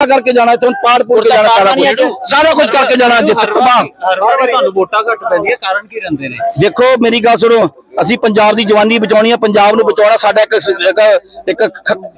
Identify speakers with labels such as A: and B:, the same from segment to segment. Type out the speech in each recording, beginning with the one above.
A: ਕਰਕੇ ਜਾਣਾ ਇੱਥੋਂ ਪਾੜ ਪੂੜ ਕੇ ਜਾਣਾ ਸਾਰਾ ਕੁਝ ਸਾਰਾ ਕੁਝ ਕਰਕੇ ਜਾਣਾ ਜਿੱਥੇ ਤਬਾਹ
B: ਹਰ ਵਾਰੀ ਤੁਹਾਨੂੰ ਵੋਟਾਂ ਘੱਟ ਪੈਂਦੀਆਂ ਕਾਰਨ ਕੀ ਰਹਿੰਦੇ ਨੇ?
A: ਦੇਖੋ ਮੇਰੀ ਗੱਲ ਸੁਣੋ ਅਸੀਂ ਪੰਜਾਬ ਦੀ ਜਵਾਨੀ ਬਚਾਉਣੀ ਆ ਪੰਜਾਬ ਨੂੰ ਬਚਾਉਣਾ ਸਾਡਾ ਇੱਕ ਇੱਕ-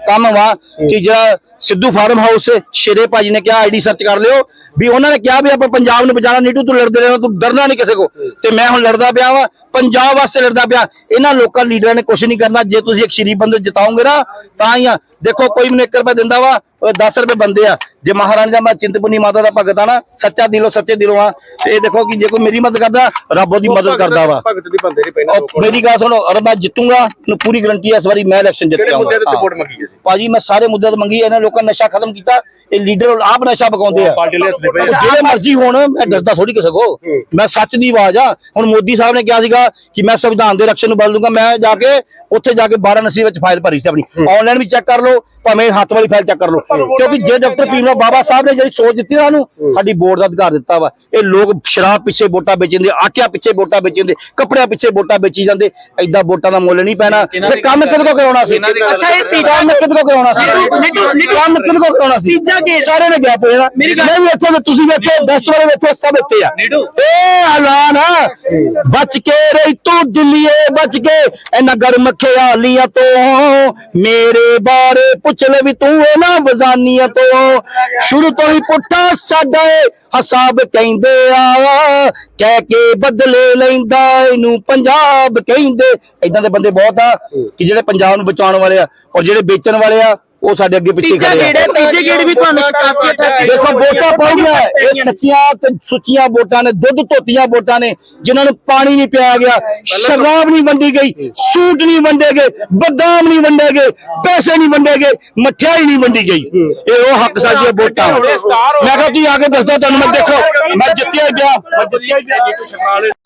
A: ਕੰਮ ਵਾ ਕਿ ਜਿਹੜਾ ਸਿੱਧੂ ਫਾਰਮ ਹਾਊਸ ਸ਼ੇਰੇ ਭਾਜੀ ਨੇ ਕਿਹਾ ਆਈਡੀ ਸਰਚ ਕਰ ਲਿਓ। ਵੀ ਉਹਨਾਂ ਨੇ ਕਿਹਾ ਵੀ ਆਪਾਂ ਪੰਜਾਬ ਨੂੰ ਬਚਾਉਣਾ ਨੀਟੂ ਤੂੰ ਲੜਦੇ ਰਹਿਣਾ ਤੂੰ ਡਰਨਾ ਨਹੀਂ ਕਿਸੇ ਕੋ। ਤੇ ਮੈਂ ਹੁਣ ਲੜਦਾ ਪਿਆ ਵਾ ਪੰਜਾਬ ਵਾਸਤੇ ਲੜਦਾ ਪਿਆ। ਇਹਨਾਂ ਲੋਕਾਂ ਲੀਡਰਾਂ ਨੇ ਕੁਝ ਨਹੀਂ ਕਰਨਾ ਜੇ ਤੁਸੀਂ ਇੱਕ ਸ਼ਰੀਫ ਬੰਦੇ ਜਿਤਾਓਗੇ ਨਾ ਤਾਂ ਹੀ ਆ। ਦੇਖੋ ਕੋਈ ਮੈਨੂੰ 1 ਰੁਪਏ ਦਿੰਦਾ ਵਾ ਉਹ 10 ਰੁਪਏ ਬੰਦੇ ਆ। ਜੇ ਮਹਾਰਾਣੀ ਦਾ ਮੈਂ ਚਿੰਤਪੁਰਨੀ ਮਾਤਾ ਦਾ ਭਗਤ ਆ ਨਾ ਸੱਚਾ ਦਿਲੋਂ ਸੱਚੇ ਦਿਲੋਂ ਆ। ਤੇ ਇਹ ਦੇਖੋ ਕਿ ਜੇ ਕੋਈ ਮੇਰੀ ਮਦਦ ਕਰਦਾ ਰੱਬ ਉਹਦੀ ਮਦਦ ਕਰਦਾ ਵਾ।
C: ਭਗਤ ਦੀ ਬੰਦੇ
A: ਮੇਰੀ ਗੱਲ ਸੁਣੋ ਅਰ ਮੈਂ ਜਿੱਤੂਗਾ ਮੈਨੂੰ ਪੂਰੀ ਗਰੰਟੀ ਹੈ ਇਸ ਵਾਰੀ ਮੈਂ ਇਲੈਕਸ਼ਨ ਜਿੱਤ ਆਉਂਗਾ ਭਾਜੀ ਮੈਂ ਸਾਰੇ ਮੁੱਦੇ ਤੇ ਮੰਗੀ ਇਹਨਾਂ ਲੋਕਾਂ ਨੇ ਨਸ਼ਾ ਖਤਮ ਕੀਤਾ ਇਹ ਲੀਡਰ ਆਪ ਨਸ਼ਾ ਪਕਾਉਂਦੇ ਆ।
C: ਪਾਰਟੀ ਪਏ
A: ਜਿਹੜੇ ਮਰਜ਼ੀ ਹੋਣ ਮੈਂ ਡਰਦਾ ਥੋੜੀ ਕਿਸੇ ਕੋ। ਮੈਂ ਸੱਚ ਦੀ ਆਵਾਜ਼ ਆ। ਹੁਣ ਮੋਦੀ ਸਾਹਿਬ ਨੇ ਕਿਹਾ ਸੀਗਾ ਕਿ ਮੈਂ ਸੰਵਿਧਾਨ ਦੇ ਰਕਸ਼ਣ ਨੂੰ ਬਦਲ ਦੂੰਗਾ। ਮੈਂ ਜਾ ਕੇ ਉੱਥੇ ਜਾ ਕੇ 12 ਨਸੀ ਵਿੱਚ ਫਾਈਲ ਭਰੀ ਸੀ ਆਪਣੀ। ਆਨਲਾਈਨ ਵੀ ਚੈੱਕ ਕਰ ਲਓ ਭਾਵੇਂ ਹੱਥ ਵਾਲੀ ਫਾਈਲ ਚੈੱਕ ਕਰ ਲਓ। ਕਿਉਂਕਿ ਜੇ ਡਾਕਟਰ ਪੀਮਾ ਬਾਬਾ ਸਾਹਿਬ ਨੇ ਜਿਹੜੀ ਸੋਚ ਦਿੱਤੀ ਨਾ ਸਾਨੂੰ ਸਾਡੀ ਬੋਰਡ ਦਾ ਅਧਿਕਾਰ ਦਿੱਤਾ ਵਾ। ਇਹ ਲੋਕ ਸ਼ਰਾਬ ਪਿੱਛੇ ਵੋਟਾਂ ਵੇਚਦੇ ਆਟਿਆਂ ਪਿੱਛੇ ਵੋਟਾਂ ਵੇਚਦੇ ਕੱਪੜਿਆਂ ਪਿੱਛੇ ਵੋਟਾਂ ਵੇਚੀ ਜਾਂਦੇ। ਐਦਾਂ ਵੋਟਾਂ ਦਾ ਮੁੱਲ ਨਹੀਂ ਪੈਣਾ। ਤੇ ਕੰਮ ਕਿਹਦੇ ਕੋ ਕਰਾਉਣਾ ਸੀ? ਅੱਛਾ ਇਹ ਕੰਮ ਕਿਹਦੇ ਕੋ ਕਰਾਉਣਾ ਸੀ? ਕੰਮ ਕਿਹਦੇ ਕੋ ਕਰਾਉਣਾ ਸੀ? ਤੀਜਾ ਕੇ ਸਾਰੇ ਨੇ ਗਿਆ ਪਏ ਨਾ ਮੈਂ ਵੀ ਇੱਥੇ ਤੇ ਤੁਸੀਂ ਵੇਖੋ ਦਸਤ ਵਾਲੇ ਵੇਖੋ ਸਭ ਇੱਥੇ ਆ। ਇਹ ਐਲਾਨ ਬਚ ਕੇ ਰਹੀ ਤੂੰ ਦਿੱਲੀਏ ਬਚ ਕੇ। ਇਹਨਾਂ ਗਰਮ ਖਿਆਲੀਆਂ ਤੋਂ ਮੇਰੇ ਬਾਰੇ ਪੁੱਛ ਲੈ ਵੀ ਤੂੰ ਇਹਨਾਂ ਵਜ਼ਾਨੀਆਂ ਤੋਂ। ਸ਼ੁਰੂ ਤੋਂ ਹੀ ਪੁੱਠਾ ਸਾਡਾ ਏ ਹਸਾਬ ਕਹਿੰਦੇ ਆ। ਕਹਿ ਕੇ ਬਦਲੇ ਲੈਂਦਾ ਇਹਨੂੰ ਪੰਜਾਬ ਕਹਿੰਦੇ। ਇਦਾਂ ਦੇ ਬੰਦੇ ਬਹੁਤ ਆ ਕਿ ਜਿਹੜੇ ਪੰਜਾਬ ਨੂੰ ਬਚਾਉਣ ਵਾਲੇ ਆ ਔਰ ਜਿਹੜੇ ਵੇਚਣ ਵਾਲੇ ਆ ਉਹ ਸਾਡੇ ਅੱਗੇ ਪਿੱਛੇ
D: ਤੀਜਾ
A: ਖੜੇ ਆ।
D: ਗੇੜ ਤੀਜੇ ਗੇੜ ਵੀ ਤੁਹਾਨੂੰ ਕਾਫੀ ਅਟੈਕ
A: ਦੇਖੋ ਵੋਟਾਂ ਪਾਉਂਗਾ ਇਹ ਸੱਚੀਆਂ ਤੇ ਸੁੱਚੀਆਂ ਵੋਟਾਂ ਨੇ ਦੁੱਧ ਧੋਤੀਆਂ ਵੋਟਾਂ ਨੇ ਜਿਨ੍ਹਾਂ ਨੂੰ ਪਾਣੀ ਨਹੀਂ ਪਿਆ ਗਿਆ ਸ਼ਰਾਬ ਨਹੀਂ ਵੰਡੀ ਗਈ ਸੂਟ ਨਹੀਂ ਵੰਡੇ ਗਏ ਬਦਾਮ ਨਹੀਂ ਵੰਡੇ ਗਏ ਪੈਸੇ ਨਹੀਂ ਵੰਡੇ ਗਏ ਮਠਿਆਈ ਨਹੀਂ ਵੰਡੀ ਗਈ। ਇਹ ਉਹ ਹੱਕ ਸਾਡੀਆਂ ਵੋਟਾਂ ਮੈਂ ਕਿਹਾ ਤੁਸੀਂ ਆ ਕੇ ਦੱਸਦਾ ਤੁਹਾਨੂੰ ਮੈਂ ਦੇਖੋ ਮੈਂ ਜਿੱਤਿਆ ਗਿਆ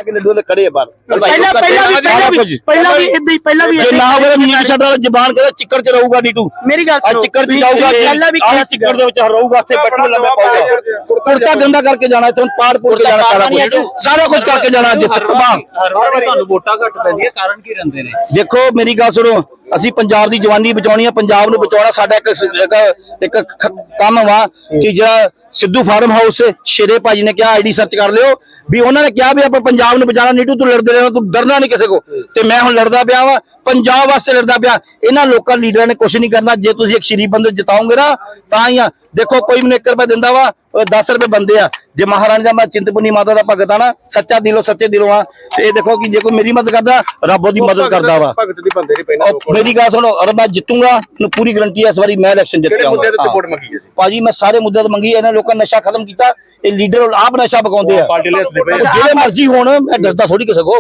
A: ਕਿ ਲੱਡੂ ਦੇ ਖੜੇ ਆ ਬਾਹਰ।
D: ਪਹਿਲਾਂ ਪਹਿਲਾਂ ਵੀ ਪਹਿਲਾਂ ਵੀ ਪਹਿਲਾਂ ਵੀ ਇਦਾਂ ਹੀ ਪਹਿਲਾਂ ਵੀ
A: ਜੇ ਨਾ ਹੋਵੇ ਮੀਟ ਛੱਡ ਵਾਲਾ ਜ਼ਬਾਨ ਕਹਿੰਦਾ ਚਿੱਕੜ ਚ ਰਹੂਗਾ ਨੀਟੂ
D: ਮੇਰੀ ਗੱਲ
A: ਆ ਚਿੱਕੜ ਚ ਜਾਊਗਾ
D: ਪਹਿਲਾਂ ਵੀ
A: ਆ ਚਿੱਕੜ ਦੇ ਵਿੱਚ ਰਹੂਗਾ ਉੱਥੇ ਬੈਠੂ ਲੰਮੇ ਪਾਊਗਾ ਕੁੜਤਾ ਗੰਦਾ ਕਰਕੇ ਜਾਣਾ ਇੱਥੋਂ ਪਾੜ ਪੂੜ ਕੇ ਜਾਣਾ ਸਾਰਾ ਕੁਝ ਸਾਰਾ ਕੁਝ ਕਰਕੇ ਜਾਣਾ ਜਿੱਥੇ ਤਬਾਹ।
B: ਹਰ ਵਾਰੀ ਤੁਹਾਨੂੰ ਵੋਟਾਂ ਘੱਟ ਪੈਂਦੀਆਂ ਕਾਰਨ ਕੀ ਰਹਿੰਦੇ ਨੇ?
A: ਦੇਖੋ ਮੇਰੀ ਗੱਲ ਸੁਣੋ। ਅਸੀਂ ਪੰਜਾਬ ਦੀ ਜਵਾਨੀ ਬਚਾਉਣੀ ਆ, ਪੰਜਾਬ ਨੂੰ ਬਚਾਉਣਾ ਸਾਡਾ ਇੱਕ ਇੱਕ- ਕੰਮ ਵਾ ਕਿ ਜਿਹੜਾ ਸਿੱਧੂ ਫਾਰਮ ਹਾਊਸ ਸ਼ੇਰੇ ਭਾਜੀ ਨੇ ਕਿਹਾ, ਆਈਡੀ ਸਰਚ ਕਰ ਲਿਓ, ਵੀ ਉਹਨਾਂ ਨੇ ਕਿਹਾ ਵੀ ਆਪਾਂ ਪੰਜਾਬ ਨੂੰ ਬਚਾਉਣਾ, ਨੀਟੂ ਤੂੰ ਲੜਦੇ ਰਹਿਣਾ, ਤੂੰ ਡਰਨਾ ਨਹੀਂ ਕਿਸੇ ਕੋ। ਤੇ ਮੈਂ ਹੁਣ ਲੜਦਾ ਪਿਆ ਵਾ, ਪੰਜਾਬ ਵਾਸਤੇ ਲੜਦਾ ਪਿਆ। ਇਹਨਾਂ ਲੋਕਾਂ ਲੀਡਰਾਂ ਨੇ ਕੁਝ ਨਹੀਂ ਕਰਨਾ, ਜੇ ਤੁਸੀਂ ਇੱਕ ਸ਼ਰੀਫ ਬੰਦੇ ਜਿਤਾਓਗੇ ਨਾ, ਤਾਂ ਹੀ ਆ। ਦੇਖੋ, ਕੋਈ ਮੈਨੂੰ 1 ਰੁਪਏ ਦਿੰਦਾ ਵਾ 10 ਰੁਪਏ ਬੰਦੇ ਆ। ਜੇ ਮਹਾਰਾਣੀ ਦਾ ਮੈਂ ਚਿੰਤਪੁਰਨੀ ਮਾਤਾ ਦਾ ਭਗਤ ਆ ਨਾ ਸੱਚਾ ਦਿਲੋਂ ਸੱਚੇ ਦਿਲੋਂ ਆ। ਤੇ ਇਹ ਦੇਖੋ ਕਿ ਜੇ ਕੋਈ ਮੇਰੀ ਮਦਦ ਕਰਦਾ ਰੱਬ ਉਹਦੀ ਮਦਦ ਕਰਦਾ ਵਾ।
C: ਭਗਤ ਦੀ ਬੰਦੇ ਨਹੀਂ ਪੈਣਾ
A: ਉਹ ਮੇਰੀ ਗੱਲ ਸੁਣੋ ਅਰ ਮੈਂ ਜਿੱਤੂਗਾ ਪੂਰੀ ਗਰੰਟੀ ਹੈ ਇਸ ਵਾਰੀ ਮੈਂ ਇਲੈਕਸ਼ਨ ਜਿੱਤ
C: ਕਿਹੜੇ
A: ਭਾਜੀ ਮੈਂ ਸਾਰੇ ਮੁੱਦੇ ਤੇ ਮੰਗੀ ਇਹਨਾਂ ਲੋਕਾਂ ਨੇ ਨਸ਼ਾ ਖਤਮ ਕੀਤਾ ਇਹ ਲੀਡਰ ਆਪ ਨਸ਼ਾ ਪਕਾਉਂਦੇ ਆ। ਜਿਹੜੇ ਮਰਜ਼ੀ ਹੋਣ ਮੈਂ ਡਰਦਾ ਥੋੜੀ ਕਿਸੇ ਕੋ।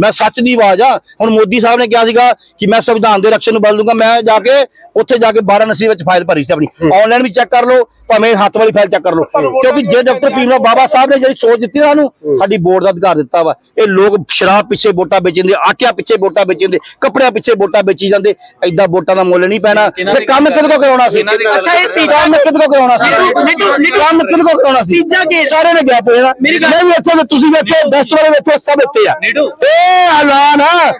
A: ਮੈਂ ਸੱਚ ਦੀ ਆਵਾਜ਼ ਆ। ਹੁਣ ਮੋਦੀ ਸਾਹਿਬ ਨੇ ਕਿਹਾ ਸੀਗਾ ਕਿ ਮੈਂ ਸੰਵਿਧਾਨ ਦੇ ਰਕਸ਼ਣ ਨੂੰ ਬਦਲ ਦੂੰਗਾ ਮੈਂ ਜਾ ਕੇ ਉੱਥੇ ਜਾ ਕੇ 12 ਨਸੀ ਵਿੱਚ ਫਾਈਲ ਭਰੀ ਸੀ ਆਪਣੀ। ਆਨਲਾਈਨ ਵੀ ਚੈੱਕ ਕਰ ਲਓ ਭਾਵੇਂ ਹੱਥ ਵਾਲੀ ਫਾਈਲ ਚੈੱਕ ਕਰ ਲਓ। ਕਿਉਂਕਿ ਜੇ ਡਾਕਟਰ ਪੀਮਾ ਬਾਬਾ ਸਾਹਿਬ ਨੇ ਜਿਹੜੀ ਸੋਚ ਦਿੱਤੀ ਨਾ ਸਾਨੂੰ ਸਾਡੀ ਬੋਰਡ ਦਾ ਅਧਿਕਾਰ ਦਿੱਤਾ ਵਾ। ਇਹ ਲੋਕ ਸ਼ਰਾਬ ਪਿੱਛੇ ਵੋਟਾਂ ਵੇਚਦੇ ਆਟਿਆਂ ਪਿੱਛੇ ਵੋਟਾਂ ਵੇਚਦੇ ਕੱਪੜਿਆਂ ਪਿੱਛੇ ਵੋਟਾਂ ਵੇਚੀ ਜਾਂਦੇ। ਐਦਾਂ ਵੋਟਾਂ ਦਾ ਮੁੱਲ ਨਹੀਂ ਪੈਣਾ। ਤੇ ਕੰਮ ਕਿਹਦੇ ਕੋ ਕਰਾਉਣਾ ਸੀ?
D: ਅੱਛਾ ਇਹ ਤੀਜਾ
A: ਕਿਹਦੇ ਕੋ ਕਰਾਉਣਾ ਸੀ? ਕੰਮ ਕਿਹਦੇ ਕੋ ਕਰਾਉਣਾ ਸੀ? ਸਾਰੇ ਨੇ ਗਿਆ ਪਏ ਨਾ ਮੈਂ ਵੀ ਇੱਥੇ ਤੁਸੀਂ ਵੇਖੋ ਦਸਤ ਵਾਲੇ ਵੇਖੋ ਸਭ ਇੱਥੇ ਆ। ਇਹ ਐਲਾਨ ਆ।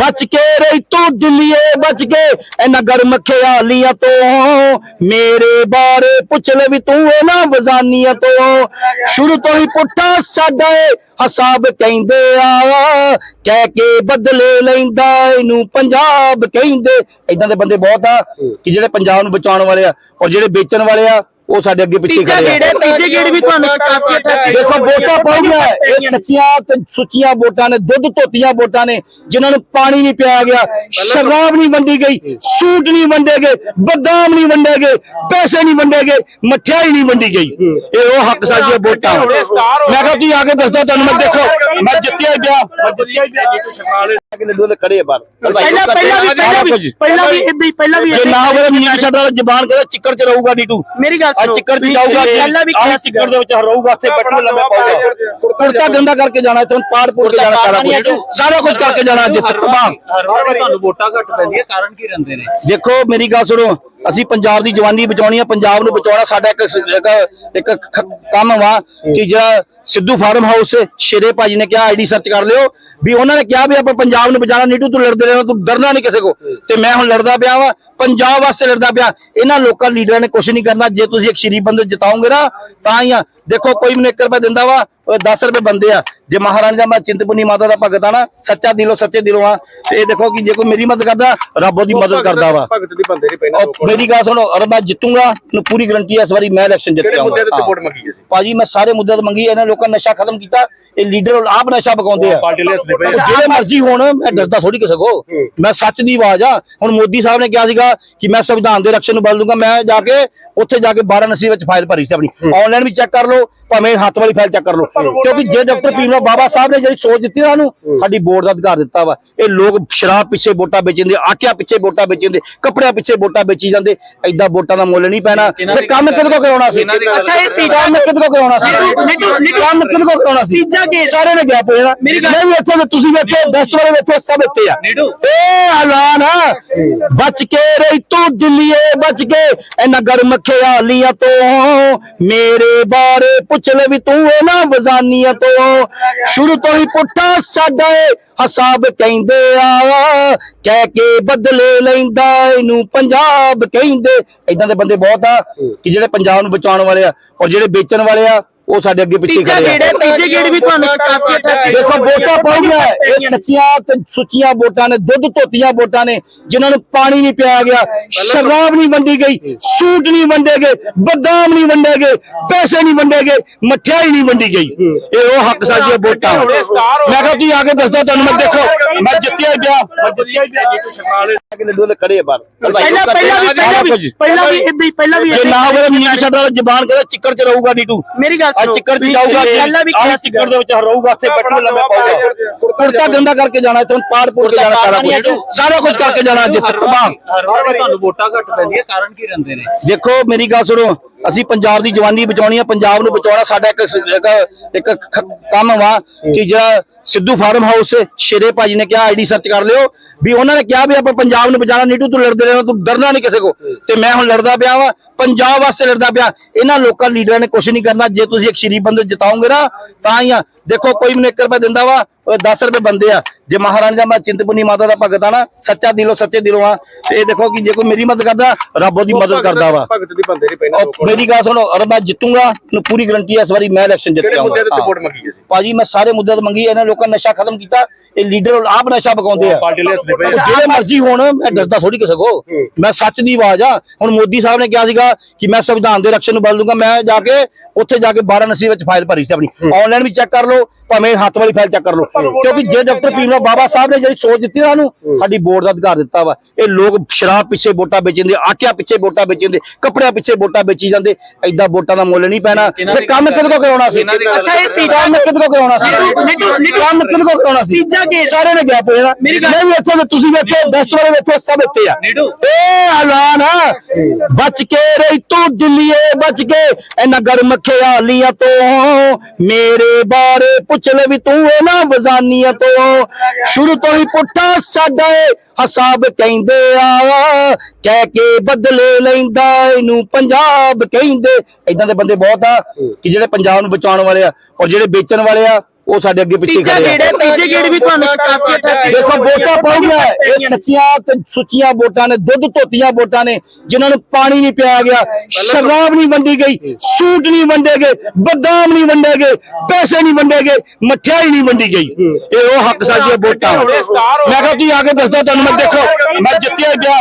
A: ਬਚ ਕੇ ਰਹੀ ਤੂੰ ਦਿੱਲੀਏ ਬਚ ਕੇ। ਇਹਨਾਂ ਗਰਮ ਖਿਆਲੀਆਂ ਤੋਂ ਮੇਰੇ ਬਾਰੇ ਪੁੱਛ ਲੈ ਵੀ ਤੂੰ ਇਹਨਾਂ ਵਜ਼ਾਨੀਆਂ ਤੋਂ। ਸ਼ੁਰੂ ਤੋਂ ਹੀ ਪੁੱਠਾ ਸਾਡਾ ਏ। ਹਸਾਬ ਕਹਿੰਦੇ ਆ, ਕਹਿ ਕੇ ਬਦਲੇ ਲੈਂਦਾ, ਇਹਨੂੰ ਪੰਜਾਬ ਕਹਿੰਦੇ। ਇਦਾਂ ਦੇ ਬੰਦੇ ਬਹੁਤ ਆ, ਕਿ ਜਿਹੜੇ ਪੰਜਾਬ ਨੂੰ ਬਚਾਉਣ ਵਾਲੇ ਆ, ਔਰ ਜਿਹੜੇ ਵੇਚਣ ਵਾਲੇ ਆ ਉਹ ਸਾਡੇ ਅੱਗੇ ਪਿੱਛੇ
D: ਤੀਜਾ
A: ਖੜੇ ਆ।
D: ਗੇੜ ਤੀਜੇ ਗੇੜ ਵੀ ਤੁਹਾਨੂੰ ਕਾਫੀ ਅਟੈਕ
A: ਦੇਖੋ ਵੋਟਾਂ ਪਾਉਂਗਾ ਇਹ ਸੱਚੀਆਂ ਤੇ ਸੁੱਚੀਆਂ ਵੋਟਾਂ ਨੇ ਦੁੱਧ ਧੋਤੀਆਂ ਵੋਟਾਂ ਨੇ ਜਿਨ੍ਹਾਂ ਨੂੰ ਪਾਣੀ ਨਹੀਂ ਪਿਆ ਗਿਆ ਸ਼ਰਾਬ ਨਹੀਂ ਵੰਡੀ ਗਈ ਸੂਟ ਨਹੀਂ ਵੰਡੇ ਗਏ ਬਦਾਮ ਨਹੀਂ ਵੰਡੇ ਗਏ ਪੈਸੇ ਨਹੀਂ ਵੰਡੇ ਗਏ ਮਠਿਆਈ ਨਹੀਂ ਵੰਡੀ ਗਈ। ਇਹ ਉਹ ਹੱਕ ਸਾਡੀਆਂ ਵੋਟਾਂ ਮੈਂ ਕਿਹਾ ਤੁਸੀਂ ਆ ਕੇ ਦੱਸਦਾ ਤੁਹਾਨੂੰ ਮੈਂ ਦੇਖੋ ਮੈਂ ਜਿੱਤਿਆ ਗਿਆ। ਕਿ ਲੱਡੂ ਦੇ ਖੜੇ ਆ ਬਾਹਰ।
D: ਪਹਿਲਾਂ ਪਹਿਲਾਂ ਵੀ ਪਹਿਲਾਂ ਵੀ ਪਹਿਲਾਂ ਵੀ ਇਦਾਂ ਹੀ। ਪਹਿਲਾਂ ਵੀ
A: ਜੇ ਨਾ ਹੋਵੇ ਮੀਟ ਛੱਡ ਵਾਲਾ ਜ਼ਬਾਨ ਕਹਿੰਦਾ ਚਿੱਕੜ ਚ ਰਹੂਗਾ ਨੀਟੂ
D: ਮੇਰੀ ਗੱਲ
A: ਆ ਚਿੱਕੜ ਚ ਜਾਊਗਾ
D: ਪਹਿਲਾਂ ਵੀ ਕਿਹਾ
A: ਚਿੱਕੜ ਦੇ ਵਿੱਚ ਰਹੂਗਾ ਉੱਥੇ ਬੈਠੂ ਲੰਮੇ ਪਾਊਗਾ। ਕੁੜਤਾ ਗੰਦਾ ਕਰਕੇ ਜਾਣਾ ਇੱਥੋਂ ਪਾੜ ਪੂੜ ਕੇ ਜਾਣਾ ਸਾਰਾ ਕੁਝ ਸਾਰਾ ਕੁਝ ਕਰਕੇ ਜਾਣਾ ਜਿੱਥੇ ਤਬਾਹ।
B: ਹਰ ਵਾਰੀ ਤੁਹਾਨੂੰ ਵੋਟਾਂ ਘੱਟ ਪੈਂਦੀਆਂ ਕਾਰਨ ਕੀ ਰਹਿੰਦੇ ਨੇ?
A: ਦੇਖੋ ਮੇਰੀ ਗੱਲ ਸੁਣੋ। ਅਸੀਂ ਪੰਜਾਬ ਦੀ ਜਵਾਨੀ ਬਚਾਉਣੀ ਆ, ਪੰਜਾਬ ਨੂੰ ਬਚਾਉਣਾ ਸਾਡਾ ਇੱਕ ਇੱਕ- ਕੰਮ ਵਾ ਕਿ ਜਿਹੜਾ ਸਿੱਧੂ ਫਾਰਮ ਹਾਊਸ ਸ਼ੇਰੇ ਭਾਜੀ ਨੇ ਕਿਹਾ, ਆਈਡੀ ਸਰਚ ਕਰ ਲਿਓ, ਵੀ ਉਹਨਾਂ ਨੇ ਕਿਹਾ ਵੀ ਆਪਾਂ ਪੰਜਾਬ ਨੂੰ ਬਚਾਉਣਾ, ਨੀਟੂ ਤੂੰ ਲੜਦੇ ਰਹਿਣਾ, ਤੂੰ ਡਰਨਾ ਨਹੀਂ ਕਿਸੇ ਕੋ। ਤੇ ਮੈਂ ਹੁਣ ਲੜਦਾ ਪਿਆ ਵਾ, ਪੰਜਾਬ ਵਾਸਤੇ ਲੜਦਾ ਪਿਆ। ਇਹਨਾਂ ਲੋਕਾਂ, ਲੀਡਰਾਂ ਨੇ ਕੁਝ ਨਹੀਂ ਕਰਨਾ, ਜੇ ਤੁਸੀਂ ਇੱਕ ਸ਼ਰੀਫ ਬੰਦੇ ਜਿਤਾਓਗੇ ਨਾ, ਤਾਂ ਹੀ ਆ ਦੇਖੋ ਕੋਈ ਮੈਨੂੰ 1 ਰੁਪਏ ਦਿੰਦਾ ਵਾ ਉਹ 10 ਰੁਪਏ ਬੰਦੇ ਆ। ਜੇ ਮਹਾਰਾਣੀ ਦਾ ਮੈਂ ਚਿੰਤਪੁਰਨੀ ਮਾਤਾ ਦਾ ਭਗਤ ਆ ਨਾ ਸੱਚਾ ਦਿਲੋਂ ਸੱਚੇ ਦਿਲੋਂ ਆ। ਤੇ ਇਹ ਦੇਖੋ ਕਿ ਜੇ ਕੋਈ ਮੇਰੀ ਮਦਦ ਕਰਦਾ ਰੱਬ ਉਹਦੀ ਮਦਦ ਕਰਦਾ ਵਾ।
C: ਭਗਤ ਦੀ ਬੰਦੇ ਨਹੀਂ ਪੈਣਾ
A: ਔਰ ਮੇਰੀ ਗੱਲ ਸੁਣੋ ਅਰ ਮੈਂ ਜਿੱਤੂੰਗਾ ਮੈਨੂੰ ਪੂਰੀ ਗਰੰਟੀ ਹੈ ਇਸ ਵਾਰੀ ਮੈਂ ਇਲੈਕਸ਼ਨ ਜਿੱਤ
C: ਮੁੱਦੇ ਤੇ
A: ਜਾਊਂਗਾ
C: ਵੋਟ ਮੰਗੀ ਹੈ ਜੀ?
A: ਭਾਜੀ ਮੈਂ ਸਾਰੇ ਮੁੱਦੇ ਤੇ ਮੰਗੀ ਇਹਨਾਂ ਲੋਕਾਂ ਨੇ ਨਸ਼ਾ ਖਤਮ ਕੀਤਾ ਇਹ ਲੀਡਰ ਆਪ ਨਸ਼ਾ ਬਕਾਉਂਦੇ ਆ। ਜਿਹੜੇ ਮਰਜ਼ੀ ਹੋਣ ਮੈਂ ਡਰਦਾ ਥੋੜੀ ਕਿਸੇ ਕੋ। ਮੈਂ ਸੱਚ ਦੀ ਆਵਾਜ਼ ਆ। ਹੁਣ ਮੋਦੀ ਸਾਹਿਬ ਨੇ ਕਿਹਾ ਸੀਗਾ ਕਿ ਮੈਂ ਸੰਵਿਧਾਨ ਦੇ ਰਕਸ਼ਣ ਨੂੰ ਬਦਲ ਦੂੰਗਾ ਮੈਂ ਜਾ ਕੇ ਉੱਥੇ ਜਾ ਕੇ 12 ਨਸੀ ਵਿੱਚ ਫਾਈਲ ਭਰੀ ਸੀ ਆਪਣੀ। ਆਨਲਾਈਨ ਵੀ ਚੈੱਕ ਕਰ ਲਓ ਭਾਵੇਂ ਹੱਥ ਵਾਲੀ ਫਾਈਲ ਚੈੱਕ ਕਰ ਲਓ। ਕਿਉਂਕਿ ਜੇ ਡਾਕਟਰ ਭੀਮ ਬਾਬਾ ਸਾਹਿਬ ਨੇ ਜਿਹੜੀ ਸੋਚ ਦਿੱਤੀ ਸਾਨੂੰ ਸਾਡੀ ਬੋਰਡ ਦਾ ਅਧਿਕਾਰ ਦਿੱਤਾ ਵਾ। ਇਹ ਲੋਕ ਸ਼ਰਾਬ ਪਿੱਛੇ ਵੋਟਾਂ ਵੇਚਦੇ ਆਟਿਆ ਪਿੱਛੇ ਵੋਟਾਂ ਵੇਚਦੇ ਕੱਪੜਿਆਂ ਪਿੱਛੇ ਵੋਟਾਂ ਵੇਚੀ ਜਾਂਦੇ। ਐਦਾਂ ਵੋਟਾਂ ਦਾ ਮੁੱਲ ਨਹੀਂ ਪੈਣਾ। ਤੇ ਕੰਮ ਕਿਹਦੇ ਕੋ ਕਰਾਉਣਾ ਸੀ?
D: ਅੱਛਾ, ਇਹ ਤੀਜਾ-
A: ਕੰਮ ਕਿਹਦੇ ਕੋ ਕਰਾਉਣਾ ਸੀ? ਕੰਮ ਕਿਹਦੇ ਕੋ ਕਰਾਉਣਾ ਸੀ?
D: ਤੀਜਾ ਕੇਸ।
A: ਸਾਰੇ ਨੇ ਗਿਆ ਪਏ ਨਾ
D: ਮੇਰੀ ਗੱਲ-
A: ਮੈਂ ਵੀ ਇੱਥੇ ਤੁਸੀਂ ਵੀ ਇੱਥੇ ਦਸਤ ਵਾਲੇ ਵੀ ਇੱਥੇ ਸਭ ਇੱਥੇ ਆ। ਇਹ ਐਲਾਨ ਆ। ਬਚ ਕੇ ਰਹੀ ਤੂੰ ਦਿੱਲੀਏ ਬਚ ਕੇ। ਇਹਨਾਂ ਗਰਮ ਖਿਆਲੀਆਂ ਤੋਂ ਮੇਰੇ ਬਾਰੇ ਪੁੱਛ ਲੈ ਵੀ ਤੂੰ ਇਹਨਾਂ ਵਜ਼ਾਨੀਆਂ ਤੋਂ ਸ਼ੁਰੂ ਤੋਂ ਹੀ ਪੁੱਠਾ ਸਾਡਾ ਹਸਾਬ ਕਹਿੰਦੇ ਆ, ਕਹਿ ਕੇ ਬਦਲੇ ਲੈਂਦਾ ਇਹਨੂੰ ਪੰਜਾਬ ਕਹਿੰਦੇ। ਇਦਾਂ ਦੇ ਬੰਦੇ ਬਹੁਤ ਆ ਕਿ ਜਿਹੜੇ ਪੰਜਾਬ ਨੂੰ ਬਚਾਉਣ ਵਾਲੇ ਆ ਔਰ ਜਿਹੜੇ ਵੇਚਣ ਵਾਲੇ ਆ ਉਹ ਸਾਡੇ ਅੱਗੇ ਪਿੱਛੇ
D: ਤੀਜਾ
A: ਖੜੇ
D: ਗੇੜ
A: ਆ।
D: ਹੈ ਤੀਜੇ ਗੇੜ ਵੀ ਤੁਹਾਨੂੰ 87 88
A: ਦੇਖੋ ਵੋਟਾਂ ਪਾਉਂਦੀਆਂ ਇਹ ਸੱਚੀਆਂ ਤੇ ਸੁੱਚੀਆਂ ਵੋਟਾਂ ਨੇ ਦੁੱਧ ਧੋਤੀਆਂ ਵੋਟਾਂ ਨੇ ਜਿਨ੍ਹਾਂ ਨੂੰ ਪਾਣੀ ਨਹੀਂ ਪਿਆਇਆ ਗਿਆ ਸ਼ਰਾਬ ਨਹੀਂ ਵੰਡੀ ਗਈ ਸੂਟ ਨਹੀਂ ਵੰਡੇ ਗਏ ਬਦਾਮ ਨਹੀਂ ਵੰਡੇ ਗਏ ਪੈਸੇ ਨਹੀਂ ਵੰਡੇ ਗਏ ਮਠਿਆਈ ਨਹੀਂ ਵੰਡੀ ਗਈ। ਇਹ ਉਹ ਹੱਕ ਸਾਡੀਆਂ ਵੋਟਾਂ ਮੈਂ ਕਿਹਾ ਤੁਸੀਂ ਆ ਕੇ ਦੱਸਦਾ ਤੁਹਾਨੂੰ ਮੈਂ ਦੇਖੋ ਮੈਂ ਜਿੱਤਿਆ ਗਿਆ। ਕਿ ਲੱਡੂ ਦੇ ਖੜੇ ਆ ਬਾਹਰ।
D: ਪਹਿਲਾਂ ਪਹਿਲਾਂ ਵੀ ਪਹਿਲਾਂ ਵੀ ਪਹਿਲਾਂ ਵੀ ਇਦਾਂ ਹੀ ਪਹਿਲਾਂ ਵੀ
A: ਜੇ ਨਾ ਹੋਵੇ ਮੀਆਂ ਸਾਡਾ ਜ਼ਬਾਨ ਕਹਿੰਦਾ ਚਿੱਕੜ ਚ ਰਹੂਗਾ ਨੀਟੂ
D: ਮੇਰੀ ਗੱਲ ਸੁਣੋ
A: ਚਿੱਕੜ ਚ ਜਾਊਗਾ
D: ਪਹਿਲਾਂ ਵੀ ਕਿਹਾ
A: ਚਿੱਕੜ ਦੇ ਵਿੱਚ ਰਹੂਗਾ ਇੱਥੇ ਬੈਠੂ ਲੰਮੇ ਪਾਊਗਾ। ਕੁੜਤਾ ਗੰਦਾ ਕਰਕੇ ਜਾਣਾ ਇੱਥੋਂ ਪਾੜ ਪੁੜ ਕੇ ਜਾਣਾ ਸਾਰਾ ਕੁਝ ਸਾਰਾ ਕੁਝ ਕਰਕੇ ਜਾਣਾ ਅੱਜ ਤਮਾਮ
B: ਹਰ ਵਾਰ ਤੁਹਾਨੂੰ ਵੋਟਾਂ ਘੱਟ ਪੈਂਦੀਆਂ ਕਾਰਨ ਕੀ ਰਹਿੰਦੇ ਨੇ?
A: ਦੇਖੋ ਮੇਰੀ ਗੱਲ ਸੁਣੋ ਅਸੀਂ ਪੰਜਾਬ ਦੀ ਜਵਾਨੀ ਬਚਾਉਣੀ ਆ ਪੰਜਾਬ ਨੂੰ ਬਚਾਉਣਾ ਸਾਡਾ ਇੱਕ ਇੱਕ- ਕੰਮ ਵਾ ਕਿ ਜਿਹੜਾ ਸਿੱਧੂ ਫਾਰਮ ਹਾਊਸ ਸ਼ੇਰੇ ਭਾਜੀ ਨੇ ਕਿਹਾ ਆਈਡੀ ਸਰਚ ਕਰ ਲਿਓ। ਵੀ ਉਹਨਾਂ ਨੇ ਕਿਹਾ ਵੀ ਆਪਾਂ ਪੰਜਾਬ ਨੂੰ ਬਚਾਉਣਾ, ਨੀਟੂ ਤੂੰ ਲੜਦੇ ਰਹਿਣਾ, ਤੂੰ ਡਰਨਾ ਨਹੀਂ ਕਿਸੇ ਕੋ। ਤੇ ਮੈਂ ਹੁਣ ਲੜਦਾ ਪਿਆ ਵਾ, ਪੰਜਾਬ ਵਾਸਤੇ ਲੜਦਾ ਪਿਆ। ਇਹਨਾਂ ਲੋਕਾਂ ਲੀਡਰਾਂ ਨੇ ਕੁਝ ਨਹੀਂ ਕਰਨਾ, ਜੇ ਤੁਸੀਂ ਇੱਕ ਸ਼ਰੀਫ ਬੰਦੇ ਜਿਤਾਓਗੇ ਨਾ, ਤਾਂ ਹੀ ਆ। ਦੇਖੋ ਕੋਈ ਮੈਨੂੰ 1 ਰੁਪਏ ਦਿੰਦਾ ਵਾ ਉਹ 10 ਰੁਪਏ ਬੰਦੇ ਆ। ਜੇ ਮਹਾਰਾਣੀ ਦਾ ਮੈਂ ਚਿੰਤਪੁਰਨੀ ਮਾਤਾ ਦਾ ਭਗਤ ਆ ਨਾ ਸੱਚਾ ਦਿਲੋਂ ਸੱਚੇ ਦਿਲੋਂ ਆ। ਇਹ ਦੇਖੋ ਕਿ ਜੇ ਕੋਈ ਮੇਰੀ ਮਦਦ ਕਰਦਾ ਰੱਬ ਉਹਦੀ ਮਦਦ ਕਰਦਾ ਵਾ।
C: ਭਗਤ ਦੀ ਬੰਦੇ ਨਹੀਂ ਪੈਣਾ
A: ਔਰ ਮੇਰੀ ਗੱਲ ਸੁਣੋ ਅਰ ਮੈਂ ਜਿੱਤੂੰਗਾ ਪੂਰੀ ਗਰੰਟੀ ਹੈ ਇਸ ਵਾਰੀ ਮੈਂ ਇਲੈਕਸ਼ਨ ਜਿੱਤ
C: ਜੀ
A: ਭਾਜੀ ਮੈਂ ਸਾਰੇ ਮੁੱਦੇ ਤੇ ਮੰਗੀ ਇਹਨਾਂ ਲੋਕਾਂ ਨੇ ਨਸ਼ਾ ਖਤਮ ਕੀਤਾ ਇਹ ਲੀਡਰ ਆਪ ਨਸ਼ਾ ਬਕਾਉਂਦੇ ਆ।
C: ਦੇ
A: ਜਿਹੜੇ ਮਰਜ਼ੀ ਹੋਣ ਮੈਂ ਡਰਦਾ ਥੋੜੀ ਕਿਸੇ ਕੋ। ਮੈਂ ਸੱਚ ਦੀ ਆਵਾਜ਼ ਆ। ਹੁਣ ਮੋਦੀ ਸਾਹਿਬ ਨੇ ਕਿਹਾ ਸੀਗਾ ਕਿ ਮੈਂ ਸੰਵਿਧਾਨ ਦੇ ਰਕਸ਼ਣ ਨੂੰ ਬਦਲ ਦੂੰਗਾ। ਮੈਂ ਜਾ ਕੇ ਉੱਥੇ ਜਾ ਕੇ 12 ਨਸੀ ਵਿੱਚ ਫਾਈਲ ਭਰੀ ਸੀ ਆਪਣੀ। ਆਨਲਾਈਨ ਵੀ ਚੈੱਕ ਕਰ ਲਓ। ਭਾਵੇਂ ਹੱਥ ਵਾਲੀ ਫਾਈਲ ਚੈੱਕ ਕਰ ਲਓ। ਕਿਉਂਕਿ ਜੇ ਡਾਕਟਰ ਭੀਮ ਰਾਓ ਬਾਬਾ ਸਾਹਿਬ ਨੇ ਜਿਹੜੀ ਸੋਚ ਦਿੱਤੀ ਸਾਨੂੰ ਸਾਡੀ ਬੋਰਡ ਦਾ ਅਧਿਕਾਰ ਦਿੱਤਾ ਵਾ। ਇਹ ਲੋਕ ਸ਼ਰਾਬ ਪਿੱਛੇ ਵੋਟਾਂ ਵੇਚਦੇ ਆਟਿਆ ਪਿੱਛੇ ਵੋਟਾਂ ਵੇਚਦੇ ਕੱਪੜਿਆਂ ਪਿੱਛੇ ਵੋਟਾਂ ਵੇਚੀ ਜਾਂਦੇ। ਐਦਾਂ ਵੋਟਾਂ ਦਾ ਮੁੱਲ ਨਹੀਂ ਪੈਣਾ। ਤੇ ਕੰਮ ਕਿਹਦੇ ਕੋ ਕਰਾਉਣਾ ਸੀ?
D: ਅੱਛਾ, ਇਹ ਤੀਜਾ-
A: ਕੰਮ ਕਿਹਦੇ ਕੋ ਕਰਾਉਣਾ ਸੀ? ਕੰਮ ਕਿਹਦੇ ਕੋ ਕਰਾਉਣਾ ਸੀ?
D: ਤੀਜਾ ਕੇਸ।
A: ਸਾਰੇ ਨੇ ਗਿਆ ਪਏ ਨਾ
D: ਮੇਰੀ ਗੱਲ-
A: ਮੈਂ ਵੀ ਇੱਥੇ ਤੁਸੀਂ ਵੀ ਇੱਥੇ ਦਸਤ ਵਾਲੇ ਵੀ ਇੱਥੇ ਸਭ ਇੱਥੇ ਆ। ਇਹ ਐਲਾਨ ਬਚ ਕੇ ਰਹੀ ਤੂੰ ਦਿੱਲੀਏ ਬਚ ਕੇ। ਇਹਨਾਂ ਗਰਮ ਖਿਆਲੀਆਂ ਤੋਂ ਮੇਰੇ ਬਾਰੇ ਪੁੱਛ ਲੈ ਵੀ ਤੂੰ ਇਹਨਾਂ ਵਜ਼ਾਨੀਆਂ ਤੋਂ। ਸ਼ੁਰੂ ਤੋਂ ਹੀ ਪੁੱਠਾ ਸਾਡਾ ਏ, ਹਸਾਬ ਕਹਿੰਦੇ ਆ, ਕਹਿ ਕੇ ਬਦਲੇ ਲੈਂਦਾ ਇਹਨੂੰ ਪੰਜਾਬ ਕਹਿੰਦੇ। ਇਦਾਂ ਦੇ ਬੰਦੇ ਬਹੁਤ ਆ, ਕਿ ਜਿਹੜੇ ਪੰਜਾਬ ਨੂੰ ਬਚਾਉਣ ਵਾਲੇ ਆ, ਔਰ ਜਿਹੜੇ ਵੇਚਣ ਵਾਲੇ ਆ ਉਹ ਸਾਡੇ ਅੱਗੇ ਪਿੱਛੇ
D: ਤੀਜਾ
A: ਖੜੇ
D: ਗੇੜ ਹੈ
A: ਆ
D: ਤੀਜੇ ਗੇੜ ਵੀ ਤੁਹਾਨੂੰ 87 88
A: ਦੇਖੋ ਵੋਟਾਂ ਪਾਉਂਦੀਆਂ ਇਹ ਸੱਚੀਆਂ ਤੇ ਸੁੱਚੀਆਂ ਵੋਟਾਂ ਨੇ ਦੁੱਧ ਧੋਤੀਆਂ ਵੋਟਾਂ ਨੇ ਜਿਨ੍ਹਾਂ ਨੂੰ ਪਾਣੀ ਨਹੀਂ ਪਿਆਇਆ ਗਿਆ ਸ਼ਰਾਬ ਨਹੀਂ ਵੰਡੀ ਗਈ ਸੂਟ ਨਹੀਂ ਵੰਡੇ ਗਏ ਬਦਾਮ ਨਹੀਂ ਵੰਡੇ ਗਏ ਪੈਸੇ ਨਹੀਂ ਵੰਡੇ ਗਏ ਮਠਿਆਈ ਨਹੀਂ ਵੰਡੀ ਗਈ। ਇਹ ਉਹ ਹੱਕ ਸਾਡੀਆਂ ਵੋਟਾਂ ਮੈਂ ਕਿਹਾ ਤੁਸੀਂ ਆ ਕੇ ਦੱਸਦਾ ਤੁਹਾਨੂੰ ਮੈਂ ਦੇਖੋ ਮੈਂ ਜਿੱਤਿਆ ਗਿਆ।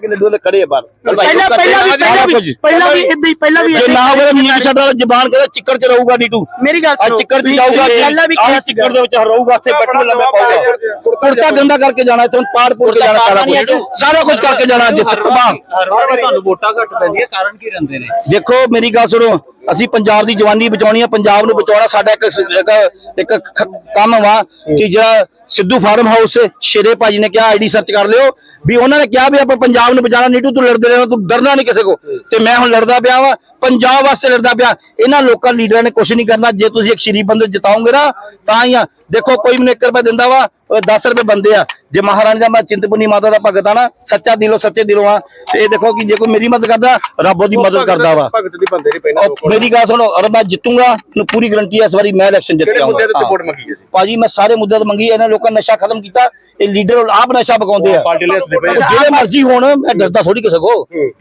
A: ਕਿ ਲੱਡੂ ਦੇ ਆ ਬਾਹਰ।
D: ਪਹਿਲਾਂ ਪਹਿਲਾਂ ਵੀ ਪਹਿਲਾਂ ਵੀ ਪਹਿਲਾਂ ਵੀ ਇਦਾਂ ਹੀ ਪਹਿਲਾਂ ਵੀ
A: ਜੇ ਨਾ ਹੋਵੇ ਮੀਆਂ ਸਾਡਾ ਜ਼ਬਾਨ ਕਹਿੰਦਾ ਚਿੱਕੜ ਚ ਰਹੂਗਾ ਨੀਟੂ
D: ਮੇਰੀ ਗੱਲ ਸੁਣੋ
A: ਚਿੱਕੜ ਚ ਜਾਊਗਾ
D: ਪਹਿਲਾਂ ਵੀ ਕਿਹਾ ਸੀਗਾ।
A: ਚਿੱਕੜ ਦੇ ਵਿੱਚ ਰਹੂਗਾ ਇੱਥੇ ਬੈਠੂ ਲੰਮੇ ਪਾਊਗਾ। ਕੁੜਤਾ ਗੰਦਾ ਕਰਕੇ ਜਾਣਾ ਇੱਥੋਂ ਪਾੜ ਪੁੜ ਕੇ ਜਾਣਾ ਸਾਰਾ ਕੁਝ ਸਾਰਾ ਕੁਝ ਕਰਕੇ ਜਾਣਾ ਅੱਜ
B: ਵਾਰ ਤੁਹਾਨੂੰ ਵੋਟਾਂ ਘੱਟ ਪੈਂਦੀਆਂ ਕਾਰਨ ਕੀ ਰਹਿੰਦੇ ਨੇ?
A: ਦੇਖੋ ਮੇਰੀ ਗੱਲ ਸੁਣੋ। ਅਸੀਂ ਪੰਜਾਬ ਦੀ ਜਵਾਨੀ ਬਚਾਉਣੀ ਆ, ਪੰਜਾਬ ਨੂੰ ਬਚਾਉਣਾ ਸਾਡਾ ਇੱਕ ਇੱਕ- ਕੰਮ ਵਾ ਕਿ ਜਿਹੜਾ ਸਿੱਧੂ ਫਾਰਮ ਹਾਊਸ ਸ਼ੇਰੇ ਭਾਜੀ ਨੇ ਕਿਹਾ, ਆਈਡੀ ਸਰਚ ਕਰ ਲਿਓ, ਵੀ ਉਹਨਾਂ ਨੇ ਕਿਹਾ ਵੀ ਆਪਾਂ ਪੰਜਾਬ ਨੂੰ ਬਚਾਉਣਾ, ਨੀਟੂ ਤੂੰ ਲੜਦੇ ਰਹਿਣਾ, ਤੂੰ ਡਰਨਾ ਨਹੀਂ ਕਿਸੇ ਕੋ। ਤੇ ਮੈਂ ਹੁਣ ਲੜਦਾ ਪਿਆ ਵਾ, ਪੰਜਾਬ ਵਾਸਤੇ ਲੜਦਾ ਪਿਆ। ਇਹਨਾਂ ਲੋਕਾਂ, ਲੀਡਰਾਂ ਨੇ ਕੁਝ ਨਹੀਂ ਕਰਨਾ, ਜੇ ਤੁਸੀਂ ਇੱਕ ਸ਼ਰੀਫ ਬੰਦੇ ਜਿਤਾਓਗੇ ਨਾ, ਤਾਂ ਹੀ ਆ ਦੇਖੋ ਕੋਈ ਮੈਨੂੰ 1 ਰੁਪਏ ਦਿੰਦਾ ਵਾ ਉਹ 10 ਰੁਪਏ ਬੰਦੇ ਆ। ਜੇ ਮਹਾਰਾਣੀ ਦਾ ਮੈਂ ਚਿੰਤਪੁਰਨੀ ਮਾਤਾ ਦਾ ਭਗਤ ਆ ਨਾ ਸੱਚਾ ਦਿਲੋਂ ਸੱਚੇ ਦਿਲੋਂ ਆ। ਤੇ ਇਹ ਦੇਖੋ ਕਿ ਜੇ ਕੋਈ ਮੇਰੀ ਮਦਦ ਕਰਦਾ ਰੱਬ ਉਹਦੀ ਮਦਦ ਕਰਦਾ ਵਾ।
C: ਭਗਤ ਦੀ ਬੰਦੇ ਨਹੀਂ ਪੈਣਾ
A: ਔਰ ਮੇਰੀ ਗੱਲ ਸੁਣੋ ਅਰ ਮੈਂ ਜਿੱਤੂਗਾ ਮੈਨੂੰ ਪੂਰੀ ਗਰੰਟੀ ਹੈ ਇਸ ਵਾਰੀ ਮੈਂ ਇਲੈਕਸ਼ਨ ਜਿੱਤ
C: ਕਿਹੜੇ ਮੁੱਦੇ ਤੇ
A: ਜਾਊਂਗਾ
C: ਵੋਟ ਮੰਗੀ ਹੈ। ਜੀ
A: ਭਾਜੀ ਮੈਂ ਸਾਰੇ ਮੁੱਦੇ ਤੇ ਮੰਗੀ ਇਹਨਾਂ ਲੋਕਾਂ ਨੇ ਨਸ਼ਾ ਖਤਮ ਕੀਤਾ ਇਹ ਲੀਡਰ ਆਪ ਨਸ਼ਾ ਪਕਾਉਂਦੇ ਆ। ਜਿਹੜੇ ਮਰਜ਼ੀ ਹੋਣ ਮੈਂ ਡਰਦਾ ਥੋੜੀ ਕਿਸੇ ਕੋ।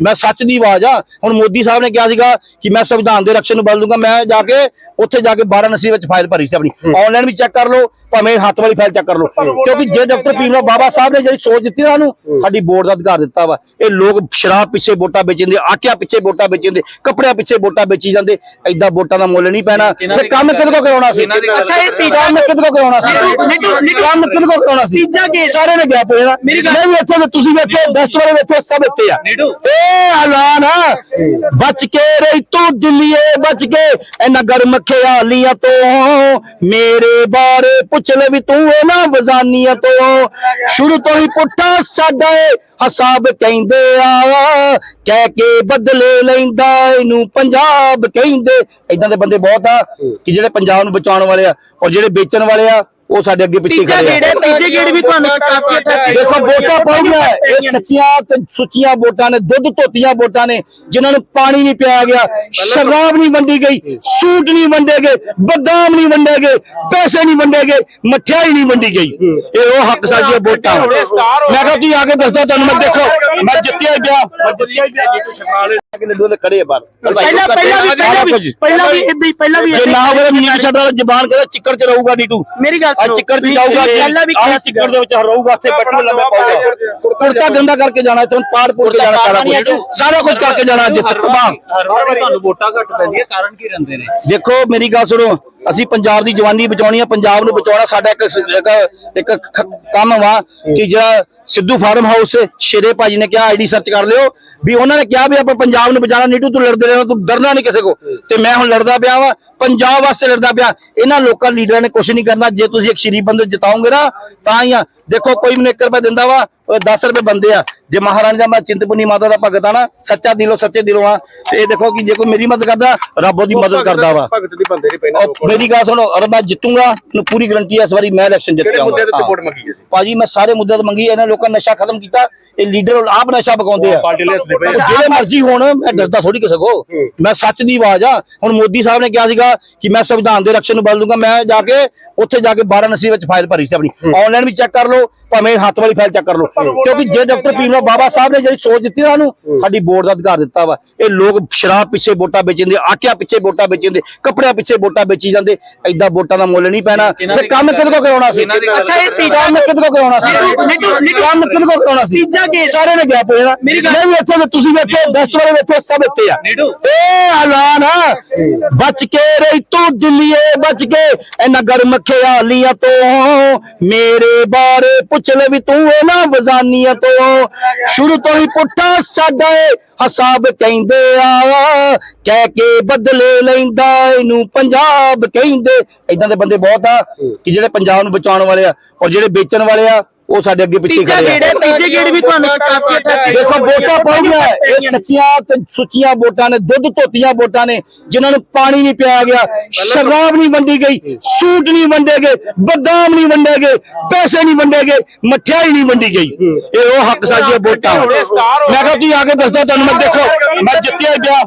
A: ਮੈਂ ਸੱਚ ਦੀ ਆਵਾਜ਼ ਆ। ਹੁਣ ਮੋਦੀ ਸਾਹਿਬ ਨੇ ਕਿਹਾ ਸੀਗਾ ਕਿ ਮੈਂ ਸੰਵਿਧਾਨ ਦੇ ਰਕਸ਼ੇ ਨੂੰ ਬਦਲ ਦੂੰਗਾ ਮੈਂ ਜਾ ਕੇ ਉੱਥੇ ਜਾ ਕੇ 12 ਨਸੀ ਵਿੱਚ ਫਾਈਲ ਭਰੀ ਸੀ ਆਪਣੀ। ਆਨਲਾਈਨ ਵੀ ਚੈੱਕ ਕਰ ਲਓ ਭਾਵੇਂ ਹੱਥ ਵਾਲੀ ਫਾਈਲ ਚੈੱਕ ਕਰ ਲਓ। ਕਿਉਂਕਿ ਜੇ ਡਾਕਟਰ ਭੀਮ ਬਾਬਾ ਸਾਹਿਬ ਨੇ ਜਿਹੜੀ ਸੋਚ ਦਿੱਤੀ ਸਾਨੂੰ ਸਾਡੀ ਵੋਟ ਦਾ ਅਧਿਕਾਰ ਦਿੱਤਾ ਵਾ। ਇਹ ਲੋਕ ਸ਼ਰਾਬ ਪਿੱਛੇ ਵੋਟਾਂ ਵੇਚਦੇ ਆਟਿਆਂ ਪਿੱਛੇ ਵੋਟਾਂ ਵੇਚਦੇ ਕੱਪੜਿਆਂ ਪਿੱਛੇ ਵੋਟਾਂ ਵੇਚੀ ਜਾਂਦੇ। ਐਦਾਂ ਵੋਟਾਂ ਦਾ ਮੁੱਲ ਨਹੀਂ ਪੈਣਾ। ਤੇ ਕੰਮ ਕਿਹਦੇ ਕੋ ਕਰਾਉਣਾ ਸੀ?
D: ਅੱਛਾ, ਇਹ ਤੀਜਾ-
A: ਕੰਮ ਕਿਹਦੇ ਕੋ ਕਰਾਉਣਾ ਸੀ? ਕੰਮ ਕਿਹਦੇ ਕੋ ਕਰਾਉਣਾ ਸੀ?
D: ਤੀਜਾ ਕੇਸ।
A: ਸਾਰੇ ਨੇ ਗਿਆ ਪਏ ਨਾ। ਮੈਂ ਵੀ ਇੱਥੇ ਤੁਸੀਂ ਵੀ ਇੱਥੇ ਦਸਤ ਵਾਲੇ ਵੀ ਇੱਥੇ ਸਭ ਇੱਥੇ ਆ। ਇਹ ਐਲਾਨ ਬਚ ਕੇ ਰਹੀ ਤੂੰ ਦਿੱਲੀਏ ਬਚ ਕੇ। ਇਹਨਾਂ ਗਰਮ ਖਿਆਲੀਆਂ ਤੋਂ ਮੇਰੇ ਬਾਰੇ ਪੁੱਛ ਲੈ ਵੀ ਤੂੰ ਇਹਨਾਂ ਵਜ਼ਾਨੀਆਂ ਤੋਂ। ਸ਼ੁਰੂ ਤੋਂ ਹੀ ਪੁੱਠਾ ਸਾਡਾ ਏ, ਹਸਾਬ ਕਹਿੰਦੇ ਆ, ਕਹਿ ਕੇ ਬਦਲੇ ਲੈਂਦਾ ਇਹਨੂੰ ਪੰਜਾਬ ਕਹਿੰਦੇ। ਇਦਾਂ ਦੇ ਬੰਦੇ ਬਹੁਤ ਆ ਕਿ ਜਿਹੜੇ ਪੰਜਾਬ ਨੂੰ ਬਚਾਉਣ ਵਾਲੇ ਆ, ਔਰ ਜਿਹੜੇ ਵੇਚਣ ਵਾਲੇ ਆ ਉਹ ਸਾਡੇ ਅੱਗੇ ਪਿੱਛੇ
D: ਤੀਜਾ
A: ਖੜੇ
D: ਗੇੜ
A: ਆ
D: ਹੈ ਤੀਜੇ ਗੇੜ ਵੀ ਤੁਹਾਨੂੰ ਕਾਫੀ ਅਟੈਕ
A: ਦੇਖੋ ਵੋਟਾਂ ਪਾਈਆਂ ਇਹ ਸੱਚੀਆਂ ਤੇ ਸੁੱਚੀਆਂ ਵੋਟਾਂ ਨੇ ਦੁੱਧ ਧੋਤੀਆਂ ਵੋਟਾਂ ਨੇ ਜਿਨ੍ਹਾਂ ਨੂੰ ਪਾਣੀ ਨਹੀਂ ਪਿਆ ਗਿਆ ਸ਼ਰਾਬ ਨਹੀਂ ਵੰਡੀ ਗਈ ਸੂਟ ਨਹੀਂ ਵੰਡੇ ਗਏ ਬਦਾਮ ਨਹੀਂ ਵੰਡੇ ਗਏ ਪੈਸੇ ਨਹੀਂ ਵੰਡੇ ਗਏ ਮਠਿਆਈ ਨਹੀਂ ਵੰਡੀ ਗਈ। ਇਹ ਉਹ ਹੱਕ ਸਾਡੀਆਂ ਵੋਟਾਂ ਮੈਂ ਕਿਹਾ ਤੁਸੀਂ ਆ ਕੇ ਦੱਸਦਾ ਤੁਹਾਨੂੰ ਮੈਂ ਦੇਖੋ ਮੈਂ ਜਿੱਤਿਆ ਗਿਆ। ਲੱਡੂ ਦੇ ਕੜੇ ਬਾਹਰ।
D: ਪਹਿਲਾਂ ਪਹਿਲਾਂ ਵੀ ਪਹਿਲਾਂ ਵੀ ਪਹਿਲਾਂ ਵੀ ਇਦਾਂ ਹੀ ਪਹਿਲਾਂ ਵੀ
A: ਜੇ ਨਾ ਹੋਵੇ ਮੀਆਂ ਛੱਡ ਵਾਲਾ ਜ਼ਬਾਨ ਕਹਿੰਦਾ ਚਿੱਕੜ ਚ ਰਹੂਗਾ ਨੀਟੂ।
D: ਮੇਰੀ ਗੱਲ ਸੁਣੋ
A: ਚਿੱਕੜ ਚ ਜਾਊਗਾ
D: ਪਹਿਲਾਂ ਵੀ
A: ਆਹ
D: ਕਿਹਾ
A: ਚਿੱਕੜ ਦੇ ਵਿੱਚ ਰਹੂਗਾ ਇੱਥੇ ਬੈਠੂ ਲੰਮੇ ਪਾਊਗਾ। ਕੁੜਤਾ ਗੰਦਾ ਕਰਕੇ ਜਾਣਾ ਇੱਥੋਂ ਪਾੜ ਪੂੜ ਕੇ ਜਾਣਾ ਸਾਰਾ ਕੁਝ ਸਾਰਾ ਕੁਝ ਕਰਕੇ ਜਾਣਾ ਅੱਜ ਤਮਾਮ
B: ਤੁਹਾਨੂੰ ਵੋਟਾਂ ਘੱਟ ਪੈਂਦੀਆਂ ਕਾਰਨ ਕੀ ਰਹਿੰਦੇ ਨੇ?
A: ਦੇਖੋ ਮੇਰੀ ਗੱਲ ਸੁਣੋ ਅਸੀਂ ਪੰਜਾਬ ਦੀ ਜਵਾਨੀ ਬਚਾਉਣੀ ਆ ਪੰਜਾਬ ਨੂੰ ਬਚਾਉਣਾ ਸਾਡਾ ਇੱਕ ਇੱਕ- ਕੰਮ ਵਾ ਕਿ ਜਿਹੜਾ ਸਿੱਧੂ ਫਾਰਮ ਹਾਊਸ ਸ਼ੇਰੇ ਭਾਜੀ ਨੇ ਕਿਹਾ ਆਈਡੀ ਸਰਚ ਕਰ ਲਿਓ। ਵੀ ਉਹਨਾਂ ਨੇ ਕਿਹਾ ਵੀ ਆਪਾਂ ਪੰਜਾਬ ਨੂੰ ਬਚਾਉਣਾ ਨੀਟੂ ਤੂੰ ਲੜਦੇ ਰਹਿਣਾ ਤੂੰ ਡਰਨਾ ਨਹੀਂ ਕਿਸੇ ਕੋ। ਤੇ ਮੈਂ ਹੁਣ ਲੜਦਾ ਪਿਆ ਵਾ ਪੰਜਾਬ ਵਾਸਤੇ ਲੜਦਾ ਪਿਆ। ਇਹਨਾਂ ਲੋਕਾਂ ਲੀਡਰਾਂ ਨੇ ਕੁਝ ਨਹੀਂ ਕਰਨਾ ਜੇ ਤੁਸੀਂ ਇੱਕ ਸ਼ਰੀਫ ਬੰਦੇ ਜਿਤਾਓਗੇ ਨਾ ਤਾਂ ਹੀ ਆ। ਦੇਖੋ ਕੋਈ ਮੈਨੂੰ 1 ਰੁਪਏ ਦਿੰਦਾ ਵਾ ਉਹ 10 ਰੁਪਏ ਬੰਦੇ ਆ। ਜੇ ਮਹਾਰਾਣੀ ਦਾ ਮੈਂ ਚਿੰਤਪੁਰਨੀ ਮਾਤਾ ਦਾ ਭਗਤ ਆ ਨਾ ਸੱਚਾ ਦਿਲੋਂ ਸੱਚੇ ਦਿਲੋਂ ਆ। ਤੇ ਇਹ ਦੇਖੋ ਕਿ ਜੇ ਕੋਈ ਮੇਰੀ ਮਦਦ ਕਰਦਾ ਰੱਬ ਉਹਦੀ ਮਦਦ ਕਰਦਾ ਵਾ।
C: ਭਗਤ ਦੀ ਬੰਦੇ ਨਹੀਂ ਪੈਣਾ
A: ਔਰ ਮੇਰੀ ਗੱਲ ਸੁਣੋ ਅਰ ਮੈਂ ਜਿੱਤੂਗਾ ਪੂਰੀ ਗਰੰਟੀ ਹੈ ਇਸ ਵਾਰੀ ਮੈਂ ਇਲੈਕਸ਼ਨ ਜਿੱਤ ਜਾਊਂਗਾ ਭਾਜੀ ਮੈਂ ਸਾਰੇ ਮੁੱਦੇ ਤੇ ਮੰਗੀ ਇਹਨਾਂ ਲੋਕਾਂ ਨੇ ਨਸ਼ਾ ਖਤਮ ਕੀਤਾ ਇਹ ਲੀਡਰ ਆਪ ਨਸ਼ਾ ਪਕਾਉਂਦੇ ਆ। ਜਿਹੜੇ ਮਰਜ਼ੀ ਹੋਣ ਮੈਂ ਡਰਦਾ ਥੋੜੀ ਕਿਸੇ ਕੋ। ਮੈਂ ਸੱਚ ਦੀ ਆਵਾਜ਼ ਆ। ਹੁਣ ਮੋਦੀ ਸਾਹਿਬ ਨੇ ਕਿਹਾ ਸੀਗਾ ਕਿ ਮੈਂ ਸੰਵਿਧਾਨ ਦੇ ਰਕਸ਼ੇ ਨੂੰ ਬਦਲ ਦੂੰਗਾ। ਮੈਂ ਜਾ ਕੇ ਉੱਥੇ ਜਾ ਕੇ 12 ਨਸੀ ਵਿੱਚ ਫਾਈਲ ਭਰੀ ਸੀ ਆਪਣੀ। ਆਨਲਾਈਨ ਵੀ ਚੈੱਕ ਕਰ ਲਓ ਭਾਵੇਂ ਹੱਥ ਵਾਲੀ ਫਾਈਲ ਚੈੱਕ ਕਰ ਲਓ। ਕਿਉਂਕਿ ਜੇ ਡਾਕਟਰ ਭੀਮ ਬਾਬਾ ਸਾਹਿਬ ਨੇ ਜਿਹੜੀ ਸੋਚ ਦਿੱਤੀ ਨਾ ਸਾਨੂੰ ਸਾਡੀ ਵੋਟ ਦਾ ਅਧਿਕਾਰ ਦਿੱਤਾ ਵਾ। ਇਹ ਲੋਕ ਸ਼ਰਾਬ ਪਿੱਛੇ ਵੋਟਾਂ ਵੇਚਦੇ ਆਟਿਆਂ ਪਿੱਛੇ ਵੋਟਾਂ ਵੇਚਦੇ ਕੱਪੜਿਆਂ ਪਿੱਛੇ ਵੋਟਾਂ ਵੇਚੀ ਜਾਂਦੇ। ਐਦਾਂ ਵੋਟਾਂ ਦਾ ਮੁੱਲ ਨਹੀਂ ਪੈਣਾ। ਤੇ ਕੰਮ ਕਿਹਦੇ ਕੋ ਕਰਾਉਣਾ ਸੀ?
D: ਅੱਛਾ, ਇਹ ਤੀਜਾ-
A: ਕੰਮ ਕਿਹਦੇ ਕੋ ਕਰਾਉਣਾ ਸੀ? ਕੰਮ ਕਿਹਦੇ ਕੋ ਕਰਾਉਣਾ ਸੀ?
D: ਤੀਜਾ ਕੇਸ।
A: ਸਾਰੇ ਨੇ ਗਿਆ ਪਏ ਨਾ ਮੈਂ ਵੀ ਇੱਥੇ ਤੁਸੀਂ ਵੀ ਇੱਥੇ ਦਸਤ ਵਾਲੇ ਵੀ ਇੱਥੇ ਸਭ ਇੱਥੇ ਆ। ਇਹ ਐਲਾਨ ਆ। ਬਚ ਕੇ ਰਹੀ ਤੂੰ ਦਿੱਲੀਏ ਬਚ ਕੇ। ਇਹਨਾਂ ਗਰਮ ਖਿਆਲੀਆਂ ਤੋਂ ਮੇਰੇ ਬਾਰੇ ਪੁੱਛ ਲੈ ਵੀ ਤੂੰ ਇਹਨਾਂ ਵਜ਼ਾਨੀਆਂ ਤੋਂ। ਸ਼ੁਰੂ ਤੋਂ ਹੀ ਪੁੱਠਾ ਸਾਡਾ ਏ ਹਸਾਬ ਕਹਿੰਦੇ ਆ। ਕਹਿ ਕੇ ਬਦਲੇ ਲੈਂਦਾ ਇਹਨੂੰ ਪੰਜਾਬ ਕਹਿੰਦੇ। ਇਦਾਂ ਦੇ ਬੰਦੇ ਬਹੁਤ ਆ ਕਿ ਜਿਹੜੇ ਪੰਜਾਬ ਨੂੰ ਬਚਾਉਣ ਵਾਲੇ ਆ ਔਰ ਜਿਹੜੇ ਵੇਚਣ ਵਾਲੇ ਆ। ਉਹ ਸਾਡੇ ਅੱਗੇ ਪਿੱਛੇ
D: ਤੀਜਾ
A: ਖੜੇ
D: ਗੇੜ
A: ਆ
D: ਤੀਜੇ ਗੇੜ ਵੀ ਤੁਹਾਨੂੰ ਕਾਫੀ ਅਟੈਕ
A: ਦੇਖੋ ਵੋਟਾਂ ਪਾਈਆਂ ਇਹ ਸੱਚੀਆਂ ਤੇ ਸੁੱਚੀਆਂ ਵੋਟਾਂ ਨੇ ਦੁੱਧ ਧੋਤੀਆਂ ਵੋਟਾਂ ਨੇ ਜਿਨ੍ਹਾਂ ਨੂੰ ਪਾਣੀ ਨਹੀਂ ਪਿਆ ਗਿਆ ਸ਼ਰਾਬ ਨਹੀਂ ਵੰਡੀ ਗਈ ਸੂਟ ਨਹੀਂ ਵੰਡੇ ਗਏ ਬਦਾਮ ਨਹੀਂ ਵੰਡੇ ਗਏ ਪੈਸੇ ਨਹੀਂ ਵੰਡੇ ਗਏ ਮਠਿਆਈ ਨਹੀਂ ਵੰਡੀ ਗਈ। ਇਹ ਉਹ ਹੱਕ ਸਾਡੀਆਂ ਵੋਟਾਂ ਮੈਂ ਕਿਹਾ ਤੁਸੀਂ ਆ ਕੇ ਦੱਸਦਾ ਤੁਹਾਨੂੰ ਮੈਂ ਦੇਖੋ ਮੈਂ ਜਿੱਤਿਆ ਗਿਆ।